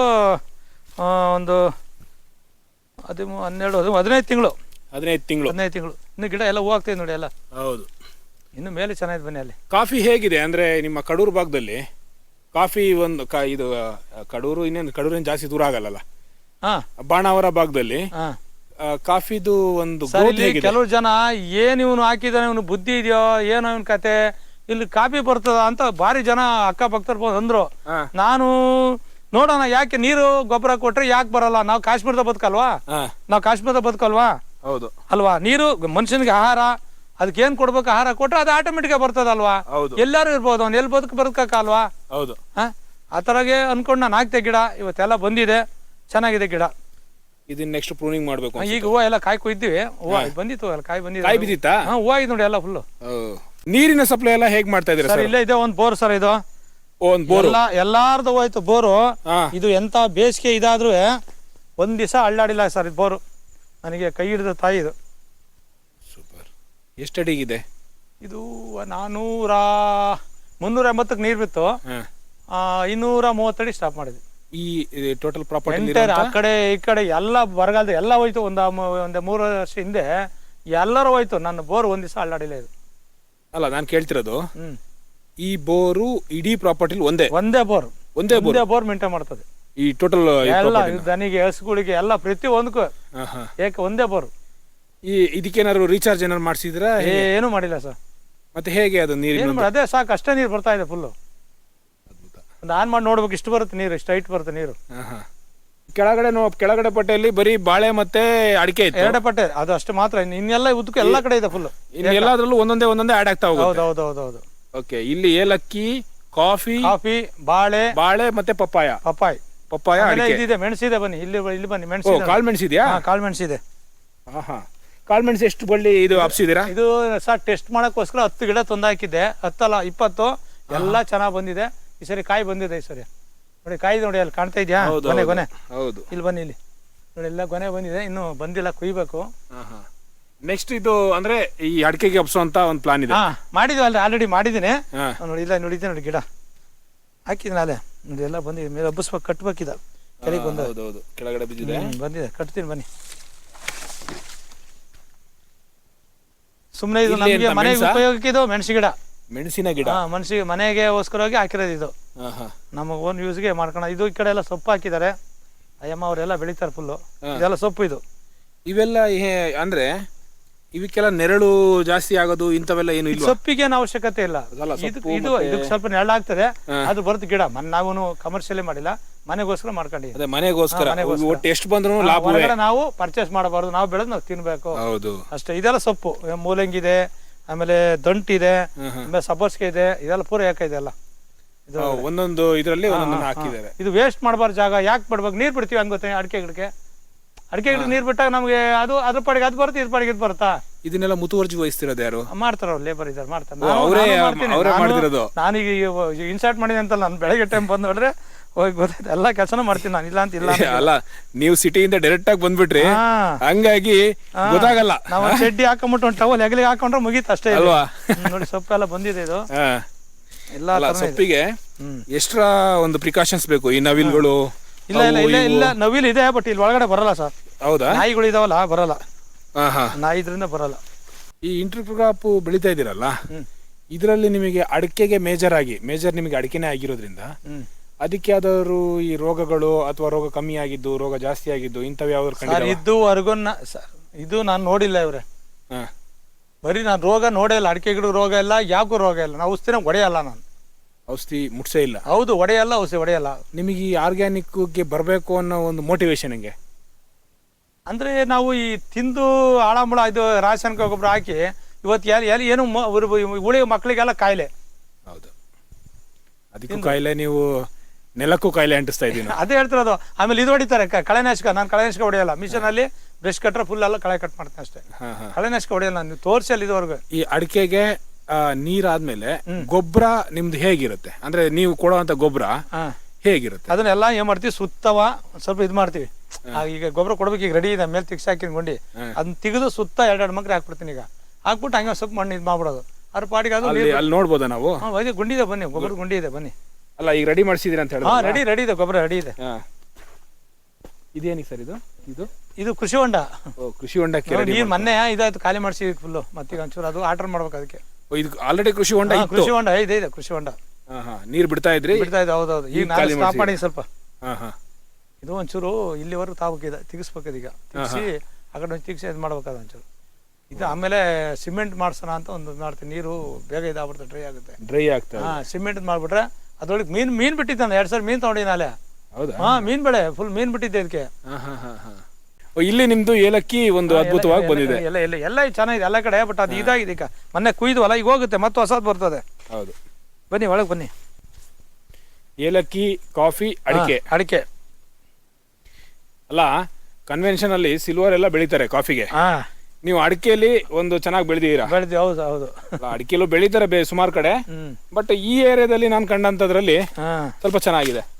ಒಂದು ಹದಿಮೂ ಹನ್ನೆರಡು ಹದಿಮೂರು ಹದಿನೈದು ತಿಂಗಳು. ಹದಿನೈದು ತಿಂಗಳು. ಹದಿನೈದು ತಿಂಗಳು. ಇನ್ನು ಗಿಡ ಎಲ್ಲ ಹೋಗ್ತಿದೆ ನೋಡಿ ಎಲ್ಲ. ಹೌದು. ಇನ್ನು ಮೇಲೆ ಚೆನ್ನಾಗಿದೆ ಬನ್ನಿ ಅಲ್ಲಿ. ಕಾಫಿ ಹೇಗಿದೆ? ಅಂದ್ರೆ ನಿಮ್ಮ ಕಡೂರು ಭಾಗದಲ್ಲಿ ಕಾಫಿ ಒಂದು ಕ ಇದು ಆ, ಕಡೂರು ಇನ್ನೇನು ಕಡೂರೇನು ಜಾಸ್ತಿ ದೂರ ಆಗಲ್ಲಲ್ಲ? ಹಾ. ಬಾಣಾವರ ಭಾಗದಲ್ಲಿ ಹಾ. ಆ, ಕಾಫಿದು ಒಂದು ಸರ್ growth ಇಲ್ಲಿ ಹೇಗಿದೆ? ಕೆಲವು ಜನ ಏನು ಇವನು ಹಾಕಿದಾನೆ ಇವನು ಬುದ್ಧಿ ಇದೆಯೋ ಏನೋ ಇವನ್ ಕತೆ ಇಲ್ಲಿ ಕಾಫಿ ಬರ್ತದ ಅಂತ ಭಾರಿ ಜನ ಅಕ್ಕ ಬಂದು ಅಂದ್ರು. ಹಾ. ನಾನು ನೋಡೋಣ ಯಾಕೆ ನೀರು ಗೊಬ್ಬರ ಕೊಟ್ರೆ ಯಾಕೆ ಬರಲ್ಲ? ನಾವು ಕಾಶ್ಮೀರದ ಬದುಕಲ್ವಾ? ಹಾ. ನಾವು ಕಾಶ್ಮೀರದ ಬದುಕಲ್ವಾ? ಹೌದು. ಅಲ್ವಾ? ನೀರು ಮನುಷ್ಯನಿಗೆ ಆಹಾರ ಅದಕ್ಕೆ ಏನ್ ಕೊಡ್ಬೇಕು? ಆಹಾರ ಕೊಟ್ರೆ ಅದು ಆಟೋಮೆಟಿಕ್ ಬರ್ತದಲ್ವಾ? ಹೌದು. ಎಲ್ಲಾರು ಇರ್ಬೋದು. ಅವ್ನು ಎಲ್ಲಿ ಬದುಕು ಬದುಕಲ್ವಾ ಹೌದು. ಹಾ? ಆ ಥರಗೆ ಅನ್ಕೊಂಡು ನಾನು ಹಾಕ್ತೆ ಗಿಡ. ಇವತ್ತೆಲ್ಲ ಬಂದಿದೆ. ಚೆನ್ನಾಗಿದೆ ಗಿಡ. ಇದನ್ನ ನೆಕ್ಸ್ಟ್ ಪ್ರೂನಿಂಗ್ ಮಾಡ್ಬೇಕು ಈಗ ಹೂವು ಎಲ್ಲ ಕಾಯಿ ಕೊಯ್ದಿವಿ. ಹೂವು ಬಂದಿತ್ತು ಎಲ್ಲ ಕಾಯಿ ಬಂದಿದೆ. ಕಾಯಿ ಬಿದ್ದಿತ್ತಾ? ಹಾ ಹೂವು ಆಗಿದೆ ನೋಡಿ ಎಲ್ಲ ಫುಲ್ಲು ನೀರಿನ ಸಪ್ಲೈ ಎಲ್ಲ ಹೇಗ್ ಮಾಡ್ತಾ ಇದ್ದೀರಾ ಸರ್ ಇಲ್ಲೇ ಇದೆ ಒಂದು ಬೋರ್ ಸರ್ ಇದು. ಒಂದ್ ಬೋರ್. ಎಲ್ಲ ಎಲ್ಲಾರ್ದು ಹೋಯ್ತು ಬೋರು. ಇದು ಎಂತ ಬೇಸಿಗೆ ಇದಾದ್ರೂ ಒಂದ್ ದಿವಸ ಅಳ್ಳಾಡಿಲ್ಲ ಸರ್ ಇದು ಬೋರು. ನನಗೆ ಕೈ ಹಿಡಿದ ತಾಯಿ ಇದು. ಸೂಪರ್ ಎಷ್ಟು ಅಡಿಗಿದೆ ಇದು? ನಾನೂರ ಮುನ್ನೂರ ಎಂಬತ್ತಕ್ಕೆ ನೀರು ಬಿತ್ತು. ಆ, ಇನ್ನೂರ ಮೂವತ್ತಡಿ ಸ್ಟಾಪ್ ಮಾಡಿದ್ವಿ. ಈ ಟೋಟಲ್ ಪ್ರಾಪರ್ಟಿ ಎಂಟೈರ್ ಆ ಕಡೆ ಈ ಕಡೆ ಎಲ್ಲ ಬರಗಾಲದ ಎಲ್ಲ ಹೋಯ್ತು. ಒಂದು ಒಂದು ಮೂರು ವರ್ಷ ಹಿಂದೆ ಎಲ್ಲರೂ ಹೋಯ್ತು. ನನ್ನ ಬೋರ್ ಒಂದ್ ದಿವಸ ಅಲ್ಲಾಡಿಲ್ಲ ಇದು. ಅಲ್ಲ ನಾನು ಕೇಳ್ತಿರೋದು ಹ್ಮ್. ಈ ಬೋರು ಇಡೀ ಪ್ರಾಪರ್ಟಿಲಿ ಒಂದೇ? ಒಂದೇ ಬೋರ್. ಒಂದೇ ಬೋರ್ ಒಂದೇ ಬೋರ್? ಮೇಂಟೈನ್ ಮಾಡ್ತದೆ. ಈ ಟೋಟಲ್ ಎಲ್ಲ ದನಿಗೆ ಹಸುಗಳಿಗೆ ಎಲ್ಲ ಪ್ರತಿ ಒಂದಕ್ಕೂ ಯಾಕೆ ಒಂದೇ ಬರು. ಈ ಇದಕ್ಕೇನಾದ್ರು ರೀಚಾರ್ಜ್ ಏನಾದ್ರು ಮಾಡಿಸಿದ್ರ? ಏನು ಮಾಡಿಲ್ಲ ಸರ್. ಮತ್ತೆ ಹೇಗೆ ಅದು ನೀರು ಅದೇ ಸಾಕು ಅಷ್ಟೇ ನೀರು ಬರ್ತಾ ಇದೆ ಫುಲ್ಲು ಒಂದು ಆನ್ ಮಾಡಿ ನೋಡ್ಬೇಕು ಇಷ್ಟು ಬರುತ್ತೆ ನೀರು ಇಷ್ಟು ಹೈಟ್ ಬರುತ್ತೆ ನೀರು. ಕೆಳಗಡೆ ನೋ ಕೆಳಗಡೆ ಪಟ್ಟೆಯಲ್ಲಿ ಬರೀ ಬಾಳೆ ಮತ್ತೆ ಅಡಿಕೆ ಇತ್ತು? ಎರಡೇ ಪಟ್ಟೆ ಅದು ಅಷ್ಟು ಮಾತ್ರ. ಇನ್ನೆಲ್ಲ ಉದ್ದಕ್ಕೂ ಎಲ್ಲ ಕಡೆ ಇದೆ ಫುಲ್ ಎಲ್ಲದರಲ್ಲೂ ಒಂದೊಂದೇ ಒಂದೊಂದೇ ಆಡ್ ಆಗ್ತಾ ಹೋಗುತ್ತೆ. ಹೌದು ಹೌದು ಹೌದು ಹೌದು. ಓಕೆ ಇಲ್ಲಿ ಏಲಕ್ಕಿ ಕಾಫಿ ಕಾಫಿ ಬಾಳೆ ಬಾಳೆ ಮತ್ತೆ ಪಪ್ಪಾಯ. ಪಪ್ಪಾಯಿ. ಪಪ್ಪಾಯ ಆಮೇಲೆ ಅಡಿಕೆ. ಇದಿದೆ ಮೆಣಸಿದೆ ಬನ್ನಿ ಇಲ್ಲಿ ಇಲ್ಲಿ ಬನ್ನಿ ಓ ಮೆಣಸಿದೆ ಕಾಳು ಮೆಣಸಿದ್ಯಾ ಹಾ ಕಾಳು ಮೆಣಸಿದೆ ಹಾ ಕಾಳು ಮೆಣಸು ಎಷ್ಟು ಬಳ್ಳಿ ಇದು ಹಬ್ಸಿದ್ದೀರಾ ಇದು ಸರ್ ಟೆಸ್ಟ್ ಮಾಡಕ್ಕೋಸ್ಕರ ಹತ್ತು ಗಿಡ ತಂದು ಹಾಕಿದ್ದೆ ಹತ್ತಲ್ಲ ಇಪ್ಪತ್ತು. ಎಲ್ಲ ಚೆನ್ನಾಗಿ ಬಂದಿದೆ. ಈ ಸರಿ ಕಾಯಿ ಬಂದಿದೆ ಈ ಸರಿ. ನೋಡಿ ಕಾಯಿ ನೋಡಿ ಅಲ್ಲಿ ಕಾಣ್ತಾ ಇದೆಯಾ? ಹೌದು ಗೊನೆ ಹೌದು. ಗೊನೆ. ಹೌದು. ಇಲ್ಲಿ ಬನ್ನಿ ಇಲ್ಲಿ. ನೋಡಿ ಎಲ್ಲ ಗೊನೆ ಬಂದಿದೆ. ಇನ್ನು ಬಂದಿಲ್ಲ ಕುಯ್ಬೇಕು. ನೆಕ್ಸ್ಟ್ ಇದು ಅಂದ್ರೆ ಈ ಅಡಿಕೆಗೆ ಹಬ್ಸುವಂತ ಒಂದು ಪ್ಲಾನ್ ಇದೆ. ಹಾ ಮಾಡಿದ್ವಿ ಅಲ್ಲ ಆಲ್ರೆಡಿ ಮಾಡಿದ್ದೀನಿ. ಹಾ. ನೋಡಿ ಇಲ್ಲ ನೋಡಿದ್ದೆ ನೋಡಿ ಗಿಡ. ಹಾಕಿದ್ದೀನಿ ಎಲ್ಲ ಬಂದಿದೆ ಮೇಲೆ ಹಬ್ಬಿಸ್ಬೇಕು ಕಟ್ಬೇಕಿದ. ಕೆಳಗೆ ಬಂದ. ಹೌದೌದು. ಕೆಳಗಡೆ ಬಿದ್ದಿದೆ? ಬಂದಿದೆ. ಕಟ್ತೀನಿ ಬನ್ನಿ. ಸುಮ್ಮನೆ ಇದು ನಮಗೆ ಮನೆಗೆ ಉಪಯೋಗಕ್ಕೆ ಇದು ಮೆಣಸು ಗಿಡ. ಮೆಣಸಿನ ಗಿಡ? ಮನಸ್ಸಿಗೆ ಮನೆಗೆ ಹೋಸ್ಕರವಾಗಿ ಹಾಕಿರೋದು ಇದು. ನಮ್ಮ ಓನ್ ಯೂಸ್ಗೆ ಮಾಡ್ಕೊಳ ಇದು ಈ ಕಡೆ ಎಲ್ಲ ಸೊಪ್ಪು ಹಾಕಿದ್ದಾರೆ. ಅಯ್ಯಮ್ಮ ಅವರೆಲ್ಲ ಬೆಳಿತಾರೆ ಫುಲ್ಲು ಇದೆಲ್ಲ ಸೊಪ್ಪು ಇದು. ಇವೆಲ್ಲ ಅಂದ್ರೆ ಇವಕ್ಕೆಲ್ಲ ನೆರಳು ಜಾಸ್ತಿ ಆಗೋದು ಇಂಥವೆಲ್ಲ ಏನು ಇಲ್ಲ ಸೊಪ್ಪಿಗೆ ಏನು ಅವಶ್ಯಕತೆ ಇಲ್ಲ. ಇದು ಸೊಪ್ಪು ಇದು ಮತ್ತೆ- ಇದಕ್ಕೆ ಸ್ವಲ್ಪ ನೆರಳಾಗ್ತದೆ. ಆಗ್ತದೆ. ಅದು ಬರುತ್ತೆ ಗಿಡ. ಮನ್ ನಾವು ಕಮರ್ಷಿಯಲಿ ಮಾಡಿಲ್ಲ. ಮನೆಗೋಸ್ಕರ ಮಾಡ್ಕೊಂಡಿದ್ದೀವಿ ಅದೇ ಮನೆಗೋಸ್ಕರ. ಹಾ, ಮನೆಗೋಸ್ಕರ. ಒಟ್ಟು ಎಷ್ಟು ಬಂದ್ರು ಲಾಭವೇ. ಹೊರಗಡೆ ನಾವು ಪರ್ಚೇಸ್ ಮಾಡಬಾರ್ದು. ನಾವು ಬೆಳೆದು ನಾವು ತಿನ್ಬೇಕು. ಹೌದು. ಅಷ್ಟೇ. ಇದೆಲ್ಲ ಸೊಪ್ಪು. ಮೂಲಂಗಿ ಇದೆ ಆಮೇಲೆ ದಂಟಿದೆ ಹ್ಮ್, ಹ್ಮ್. ಆಮೇಲೆ ಸಬ್ಬಸ್ಗೆ ಇದೆ. ಇದೆಲ್ಲ ಪೂರ ಯಾಕೆ ಇದೆಲ್ಲ ಇದು ಒಂದೊಂದು ಇದರಲ್ಲಿ ಒಂದೊಂದನ್ನ ಹಾಕಿದ್ದಾರೆ. ಇದು ವೇಸ್ಟ್ ಮಾಡಬಾರ್ದು ಜಾಗ. ಯಾಕೆ ಬಿಡ್ಬೇಕು ನೀರ್ ಬಿಡ್ತೀವಿ ಹಂಗ್ ಗೊತ್ತೇ ಅಡಿಕೆ ಗಿಡಕ್ಕೆ ಅಡಿಕೆ ಗಿಡ ನೀರ್ ಬಿಟ್ಟಾಗ ನಮಗೆ ಅದು ಅದ್ರ ಪಾಡಿಗೆ ಅದು ಬರುತ್ತೆ ಇದ್ರ ಪಾಡಿಗೆ ಇದು ಬರುತ್ತಾ? ಇದನ್ನೆಲ್ಲ ಮುತುವರ್ಜಿ ವಹಿಸ್ತಿರೋದು ಯಾರು? ಮಾಡ್ತಾರ ಅವ್ರು ಲೇಬರ್ ಇದಾರೆ ಮಾಡ್ತಾರೆ. ಓ, ನಾನು- ಅವ್ರೇ- ನಾನು ಮಾಡ್ತೀನಿ. ಅವ್ರೇ ನಾನು- ಮಾಡ್ತಿರೋದು? ನಾನೀಗ ಇನ್ಸರ್ಟ್ ಮಾಡಿದೆ ಅಂತಲ್ಲ ನಾನು ಬೆಳಗ್ಗೆ ಟೈಮ್ ಬಂದ್ ನೋಡ್ರೆ ಹೋಗಿ ಗೊತ್ತಾಯ್ತು. ಎಲ್ಲಾ ಕೆಲಸನೂ ಮಾಡ್ತೀನಿ ನಾನು ಇಲ್ಲ ಅಂತ ಇಲ್ಲ ಅಂತ ಅಲ್ಲ ನೀವು ಸಿಟಿಯಿಂದ ಡೈರೆಕ್ಟ್ ಆಗಿ ಬಂದ್ಬಿಟ್ರಿ ಹಾ. ಹಂಗಾಗಿ ಗೊತ್ತಾಗಲ್ಲ. ನಾವು ಶೆಡ್ಡಿ ಚಡ್ಡಿ ಹಾಕೊಂಬಿಟ್ಟು ಒಂದು ಟವಲ್ ಹೆಗಲಿಗೆ ಹಾಕೊಂಡ್ರೆ ಮುಗೀತು ಅಷ್ಟೇ ಇದು. ಅಲ್ವಾ? ನೋಡಿ ನೋಡಿ ಸೊಪ್ಪೆಲ್ಲ ಬಂದಿದೆ ಇದು. ಹಾ. ಎಲ್ಲ ಅಲ್ಲ ಸೊಪ್ಪಿಗೆ ಎಷ್ಟರ ಒಂದು ಪ್ರಿಕಾಷನ್ಸ್ ಬೇಕು? ಈ ನವಿಲ್ಗಳು ಇಲ್ಲ ಇಲ್ಲ ಇಲ್ಲ. ಇಲ್ಲ. ನವಿಲ್ ಇದೆ ಬಟ್ ಇಲ್ಲಿ ಒಳಗಡೆ ಬರಲ್ಲ ಸರ್. ಹೌದಾ? ನಾಯಿಗಳು ಇದಾವಲ್ಲ ಬರಲ್ಲ. ಹಾ ಹಾ. ನಾಯಿ ಇದ್ರಿಂದ ಬರಲ್ಲ. ಈ ಇಂಟರ್ ಕ್ರಾಪ್ ಬೆಳಿತಾ ಇದೀರಲ್ಲ ಇದರಲ್ಲಿ ನಿಮಗೆ ಅಡಿಕೆಗೆ ಮೇಜರ್ ಆಗಿ ಮೇಜರ್ ನಿಮಗೆ ಅಡಿಕೆನೇ ಆಗಿರೋದ್ರಿಂದ ಅದಕ್ಕೆ ಯಾವ್ದಾದ್ರು ಈ ರೋಗಗಳು ಅಥವಾ ರೋಗ ಕಮ್ಮಿ ಆಗಿದ್ದು ರೋಗ ಜಾಸ್ತಿ ಆಗಿದ್ದು ಇಂಥವು ಯಾವ್ದಾದ್ರು ಸರ್ ಕಂಡಿದ್ದಾವ? ಇದುವರೆಗೂ ನ- ಸರ್, ಇದು ನಾನು ನೋಡಿಲ್ಲ ಇವ್ರೆ. ಹಾ. ಬರೀ ನಾನು ರೋಗ ನೋಡೇ ಇಲ್ಲ ಅಡಿಕೆ ಗಿಡ ರೋಗ ಇಲ್ಲ ಯಾಕೂ ರೋಗ ಇಲ್ಲ. ನಾವು ಔಷಧಿನ ಒಡೆಯಲ್ಲ ನಾನು. ಔಷಧಿ ಮುಟ್ಸೇ ಇಲ್ಲ. ಹೌದು ಒಡೆಯಲ್ಲ ಔಷಧಿ ಒಡೆಯಲ್ಲ. ನಿಮಗೆ ಈ ಆರ್ಗ್ಯಾನಿಕ್ಗೆ ಬರಬೇಕು ಅನ್ನೋ ಒಂದು ಮೋಟಿವೇಶನ್ ಹೆಂಗೆ? ಅಂದ್ರೆ ನಾವು ಈ ತಿಂದು ಆಳಂಬಳ ಇದು ರಾಸಾಯನಿಕ ಗೊಬ್ಬರ ಹಾಕಿ ಇವತ್ತು ಎಲ್ಲಿ ಎಲ್ಲಿ ಏನು ಉಳಿ ಮಕ್ಕಳಿಗೆಲ್ಲ ಕಾಯಿಲೆ. ಹೌದು. ಅದಕ್ಕೂ ಕಾಯಿಲೆ ನೀವು ನೆಲಕ್ಕೂ ಕಾಯಿಲೆ ಅಂಟಿಸ್ತಾ ಇದ್ದೀನಿ ಅದೇ ಹೇಳ್ತಿರೋದು ಆಮೇಲೆ ಇದು ಹೊಡಿತಾರೆ ಕಳೆನಾಶಕ. ನಾನು ಕಳೆನಾಶಕ ಹೊಡೆಯಲ್ಲ. ಮಿಷನ್ ಅಲ್ಲಿ ಬ್ರಷ್ ಕಟ್ರೆ ಫುಲ್ ಎಲ್ಲ ಕಳೆ ಕಟ್ ಮಾಡ್ತೀನಿ ಅಷ್ಟೇ. ಕಳೆನಾಶಕ ಹೊಡೆಯಲ್ಲ ನೀವು ತೋರಿಸಲ್ಲ ಇದುವರೆಗೂ. ಈ ಅಡಿಕೆಗೆ ನೀರಾದ್ಮೇಲೆ ಗೊಬ್ಬರ ನಿಮ್ದು ಹೇಗಿರುತ್ತೆ? ಅಂದ್ರೆ ನೀವು ಕೊಡುವಂತ ಗೊಬ್ಬರ ಹೇಗಿರುತ್ತೆ? ಅದನ್ನೆಲ್ಲ ಏನ್ ಮಾಡ್ತೀವಿ? ಸುತ್ತವ ಸ್ವಲ್ಪ ಇದು ಮಾಡ್ತೀವಿ. ಈಗ ಗೊಬ್ಬರ ಕೊಡ್ಬೇಕು ಈಗ ರೆಡಿ ಇದೆ ಮೇಲೆ ತಿಕ್ಸ್ ಹಾಕಿನ ಗುಂಡಿ. ಅದನ್ನ ತೆಗೆದು ಸುತ್ತ ಎರಡೆರಡು ಮಕ್ರೆ ಹಾಕ್ಬಿಡ್ತೀನಿ ಈಗ. ಹಾಕ್ಬಿಟ್ಟು ಹಂಗೆ ಸ್ವಲ್ಪ ಮಣ್ಣು ಇದು ಮಾಡ್ಬಿಡೋದು. ಅದ್ರ ಪಾಡಿಗೆ ಅದು ಅಲ್ಲಿ ನೋಡ್ಬೋದಾ ನಾವು? ಗುಂಡಿ ಇದೆ ಬನ್ನಿ ಗೊಬ್ಬರ ಗುಂಡಿ ಇದೆ ಬನ್ನಿ. ಅಲ್ಲ ಈಗ ರೆಡಿ ಮಾಡಿಸಿದೀರ ಅಂತ ಹೇಳಿ ರೆಡಿ ರೆಡಿ ಇದೆ ಗೊಬ್ಬರ ರೆಡಿ ಇದೆ. ಇದೇನಿಗೆ ಸರ್ ಇದು? ಇದು? ಇದು ಕೃಷಿ ಹೊಂಡ. ಓ ಕೃಷಿ ಹೊಂಡಕ್ಕೆ ನೀರು ಮೊನ್ನೆ ಇದಾಯ್ತು ಖಾಲಿ ಮಾಡಿಸಿ ಫುಲ್ಲು ಮತ್ತೀಗ ಒಂಚೂರು ಅದು ಆರ್ಡರ್ ಮಾಡ್ಬೇಕು ಅದಕ್ಕೆ. ಇದು ಆಲ್ರೆಡಿ ಕೃಷಿ ಹೊಂಡ ಹಾ, ಇತ್ತು. ಕೃಷಿ ಹೊಂಡ ಇದೆ ಇದೆ ಕೃಷಿ ಹೊಂಡ. ಹಾ ಹಾ ನೀರ್ ಬಿಡ್ತಾ ಇದ್ರಿ? ಬಿಡ್ತಾ ಇದೆ ಹೌದೌದು. ಈಗ ಈಗ ನಾನು ಖಾಲಿ ಸ್ಟಾಪ್ ಮಾಡಿ ಸ್ವಲ್ಪ. ಹಾ ಹಾ. ಇದು ಒಂಚೂರು ಇಲ್ಲಿವರೆಗೂ ತಾವಕ್ಕಿದೆ ತಿಗಿಸ್ಬೇಕು ಇದೀಗ. ತಿಗಿಸಿ ಆ ಕಡೆ ಒಂದು ತಿಗಿಸಿ ಇದು ಮಾಡ್ಬೇಕಾದ ಒಂಚೂರು. ಇದು ಆಮೇಲೆ ಸಿಮೆಂಟ್ ಮಾಡ್ಸೋಣ ಅಂತ ಒಂದು ಮಾಡ್ತೀನಿ. ನೀರು ಬೇಗ ಇದಾಗ್ಬಿಡುತ್ತೆ ಡ್ರೈ ಆಗುತ್ತೆ. ಡ್ರೈ ಆಗ್ತಾ ಹಾ ಸಿಮೆಂಟ್ ಮಾಡ್ಬಿಟ್ರೆ ಅದ್ರೊಳಗೆ ಮೀನ್ ಮೀನ್ ಬಿಟ್ಟಿದ್ದಾನೆ ಎರಡ್ ಸಾವಿರ ಮೀನ್ ತಗೊಂಡಿ ನಾಳೆ ಹೌದಾ? ಹಾ ಮೀನ್ ಬೆಳೆ ಫುಲ್ ಮೀನ್ ಬಿಟ್ಟಿದ್ದೆ ಇದಕ್ಕೆ. ಹಾ ಹಾ ಹಾ. ಇಲ್ಲಿ ನಿಮ್ದು ಏಲಕ್ಕಿ ಒಂದು ಅದ್ಭುತವಾಗಿ ಬಂದಿದೆ. ಎಲ್ಲ ಎಲ್ಲ ಎಲ್ಲ ಚೆನ್ನಾಗಿದೆ ಎಲ್ಲ ಕಡೆ ಬಟ್ ಅದು ಇದಾಗಿದೆ ಈಗ. ಮೊನ್ನೆ ಕುಯ್ದವಲ್ಲ ಈಗ ಹೋಗುತ್ತೆ ಮತ್ತೆ ಹೊಸದು ಬರ್ತದೆ. ಹೌದು. ಬನ್ನಿ ಒಳಗೆ ಬನ್ನಿ. ಏಲಕ್ಕಿ ಕಾಫಿ ಅಡಿಕೆ. ಅಡಿಕೆ. ಅಲ್ಲ ಕನ್ವೆನ್ಷನ್ ಅಲ್ಲಿ ಸಿಲ್ವರ್ ಎಲ್ಲ ಬೆಳಿತಾರೆ ಕಾಫಿಗೆ. ಹಾ. ನೀವು ಅಡಿಕೆಯಲ್ಲಿ ಒಂದು ಚೆನ್ನಾಗಿ ಬೆಳೆದಿದ್ದೀರಾ? ಬೆಳೆದಿ ಹೌದು ಹೌದು. ಅಡಿಕೆಲ್ಲೂ ಬೆಳಿತಾರೆ ಸುಮಾರು ಕಡೆ. ಹ್ಮ್. ಬಟ್ ಈ ಏರಿಯಾದಲ್ಲಿ ನಾನು ಕಂಡಂತದ್ರಲ್ಲಿ ಹಾ. ಸ್ವಲ್ಪ ಚೆನ್ನಾಗಿದೆ.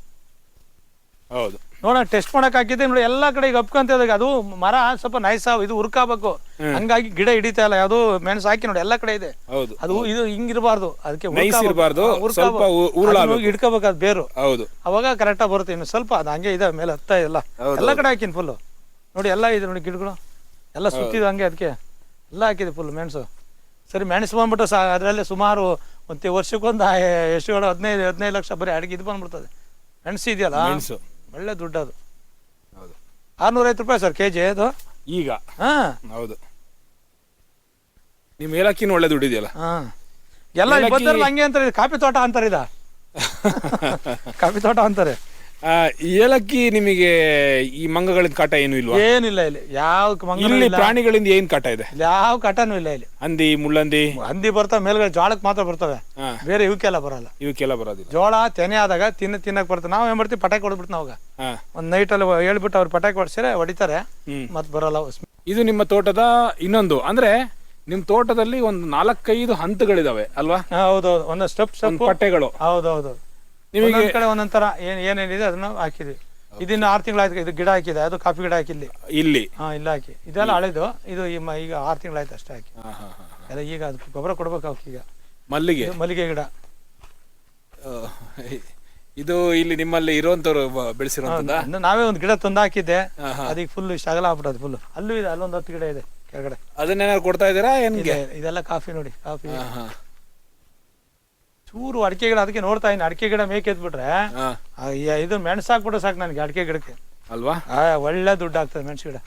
ಹೌದು. ನೋಡೋಣ ಟೆಸ್ಟ್ ಮಾಡಕ್ ಹಾಕಿದ್ದೆ ನೋಡಿ ಎಲ್ಲಾ ಕಡೆ ಈಗ ಇದಾಗ ಅದು ಮರ ಸ್ವಲ್ಪ ನೈಸ್ ಇದು ಉರ್ಕಾಬೇಕು ಹಂಗಾಗಿ ಗಿಡ ಹಿಡಿತಾ ಇಲ್ಲ ಯಾವ್ದು ಮೆಣಸು ಹಾಕಿ ನೋಡಿ ಎಲ್ಲಾ ಕಡೆ ಇದೆ. ಹೌದು. ಅದು ಇದು ಹಿಂಗಿರಬಾರ್ದು ಅದಕ್ಕೆ ಇರಬಾರ್ದು ಹಿಡ್ಕೋಬೇಕು ಅದು ಬೇರು. ಹೌದು. ಅವಾಗ ಕರೆಕ್ಟಾಗಿ ಬರುತ್ತೆ ಇನ್ನು ಸ್ವಲ್ಪ ಅದು ಹಂಗೆ ಇದೆ ಮೇಲೆ ಹತ್ತಾ ಇಲ್ಲ. ಎಲ್ಲಾ ಕಡೆ ಹಾಕಿನ ಫುಲ್ ನೋಡಿ ಎಲ್ಲಾ ಇದೆ ನೋಡಿ ಗಿಡಗಳು. ಎಲ್ಲ ಸುತ್ತಿದ ಹಂಗೆ ಅದಕ್ಕೆ. ಎಲ್ಲ ಹಾಕಿದೆ ಫುಲ್ ಮೆಣಸು. ಸರಿ ಮೆಣಸು ಬಂದ್ಬಿಟ್ಟು ಸಾ ಅದರಲ್ಲೇ ಸುಮಾರು ಒಂದು ವರ್ಷಕ್ಕೊಂದು ಎಷ್ಟು ಹದಿನೈದು ಹದಿನೈದು ಲಕ್ಷ ಬರೀ ಅಡಿಗೆ ಇದು ಬಂದ್ಬಿಡ್ತದೆ. ಮೆಣಸು ಇದೆಯಲ್ಲ? ಮೆಣಸು. ಒಳ್ಳೆ ದುಡ್ಡು ಅದು. ಹೌದು. ಆರ್ನೂರೈವತ್ತು ರೂಪಾಯಿ ಸರ್ ಕೆ ಜಿ ಅದು. ಈಗ? ಹಾಂ. ಹೌದು. ನಿಮ್ ಏಲಕ್ಕಿನ ಒಳ್ಳೆ ದುಡ್ಡಿದೆಯಲ್ಲ ಹಾಂ. ಎಲ್ಲ ಏಲಕ್ಕಿ- ಬಂದಾರಲ್ಲ ಹಂಗೆ ಅಂತಾರೆ ಇದು ಕಾಫಿ ತೋಟ ಅಂತಾರೆ ಇದ. ಕಾಫಿ ತೋಟ ಅಂತಾರೆ. ಆ, ಏಲಕ್ಕಿ ನಿಮಗೆ ಈ ಮಂಗಗಳಿಂದ ಕಾಟ ಏನು ಇಲ್ವಾ? ಏನಿಲ್ಲ ಇಲ್ಲಿ. ಯಾವ ಮಂಗನೂ ಇಲ್ಲಿ ಇಲ್ಲ. ಪ್ರಾಣಿಗಳಿಂದ ಏನ್ ಕಾಟ ಇದೆ? ಇಲ್ಲಿ ಯಾವ ಕಾಟನು ಇಲ್ಲ ಇಲ್ಲಿ. ಹಂದಿ ಮುಳ್ಳಂದಿ? ಹಂದಿ ಬರ್ತಾವ ಮೇಲ್ಗಡೆ ಜೋಳಕ್ಕೆ ಮಾತ್ರ ಬರ್ತವೆ. ಹಾ. ಬೇರೆ ಇವಕ್ಕೆಲ್ಲ ಬರಲ್ಲ. ಇವಕ್ಕೆಲ್ಲ ಬರೋದಿಲ್ಲ. ಜೋಳ ತೆನೆ ಆದಾಗ ತಿನ್ನ ತಿನ್ನಕ್ ಬರ್ತವೆ ನಾವು ಏನ್ ಮಾಡ್ತೀವಿ? ಪಟಾಕಿ ಹೊಡೆದ್ಬಿಟ್ಟು ನಾವಾಗ ಒಂದ್ ನೈಟ್ ಅಲ್ಲಿ ಹೇಳ್ಬಿಟ್ಟು ಅವ್ರು ಪಟಾಕಿ ಹೊಡ್ಸಿರೆ ಹೊಡಿತಾರೆ. ಹ್ಮ್. ಮತ್ತೆ ಬರಲ್ಲ. ಇದು ನಿಮ್ಮ ತೋಟದ ಇನ್ನೊಂದು. ಅಂದ್ರೆ ನಿಮ್ ತೋಟದಲ್ಲಿ ಒಂದು ನಾಲ್ಕೈದು ಹಂತಗಳಿದಾವೆ ಅಲ್ವಾ? ಹಾ, ಹೌದೌದು. ಒಂದ್ ಸ್ಟೆಪ್ ಒಂದು ಸ್ಟೆಪ್ ಪಟ್ಟೆಗಳು. ಹೌದೌದು. ನಿಮಗೆ ಕಡೆ ಒಂದೊಂದ್ ತರ ಏನ್ ಏನೇನಿದೆ ಅದನ್ನ ಹಾಕಿದ್ವಿ. ಇದನ್ನ ಆರು ತಿಂಗಳಾಯ್ತು ಇದು ಗಿಡ ಹಾಕಿದೆ ಅದು ಕಾಫಿ ಗಿಡ ಹಾಕಿಲ್ಲಿ ಇಲ್ಲಿ? ಹಾ ಇಲ್ಲ ಹಾಕಿ. ಇದೆಲ್ಲ ಹಳೆದು. ಇದು ಈ ಮ- ಈಗ ಆರು ತಿಂಗಳಾಯ್ತು ಅಷ್ಟೇ ಹಾಕಿ. ಹಾ. ಎಲ್ಲ ಈಗ ಅದಕ್ಕೆ ಗೊಬ್ಬರ ಕೊಡ್ಬೇಕು ಅವಕ್ಕೆ ಈಗ. ಮಲ್ಲಿಗೆ? ಇದು ಮಲ್ಲಿಗೆ ಗಿಡ. ಆ, ಇದು ಇಲ್ಲಿ ನಿಮ್ಮಲ್ಲಿ ಇರುವಂತವ್ರು ಬೆಳೆಸಿರುವಂತದ ಇನ್ನು ನಾವೇ ಒಂದು ಗಿಡ ತಂದು ಹಾಕಿದ್ದೆ. ಹಾ, ಹಾ. ಅದಕ್ಕೆ ಫುಲ್ ಶಗಲ ಆಗ್ಬಿಟ್ಟು ಫುಲ್ ಅಲ್ಲೂ ಇದೆ ಅಲ್ಲೊಂದು ಹತ್ತು ಗಿಡ ಇದೆ ಕೆಳಗಡೆ. ಅದನ್ನೇನಾದ್ರು ಕೊಡ್ತಾ ಇದ್ದೀರಾ? ಇದೆ ಇದೆಲ್ಲ ಕಾಫಿ ನೋಡಿ ಕಾಫಿ. ಹಾ, ಹಾ. ಚೂರು ಅಡಿಕೆ ಗಿಡ ಅದಕ್ಕೆ ನೋಡ್ತಾ ಇದ್ದೀನಿ. ಅಡಿಕೆ ಗಿಡ ಮೇಕೆ ಎತ್ಬಿಟ್ರೆ ಇದು ಮೆಣಸು ಹಾಕ್ಬಿಟ್ರೆ ಸಾಕು ನನಗೆ ಅಡಿಕೆ ಗಿಡಕ್ಕೆ. ಅಲ್ವಾ? ಆ, ಒಳ್ಳೆ ದುಡ್ಡು ಆಗ್ತದೆ ಮೆಣಸು ಗಿಡ.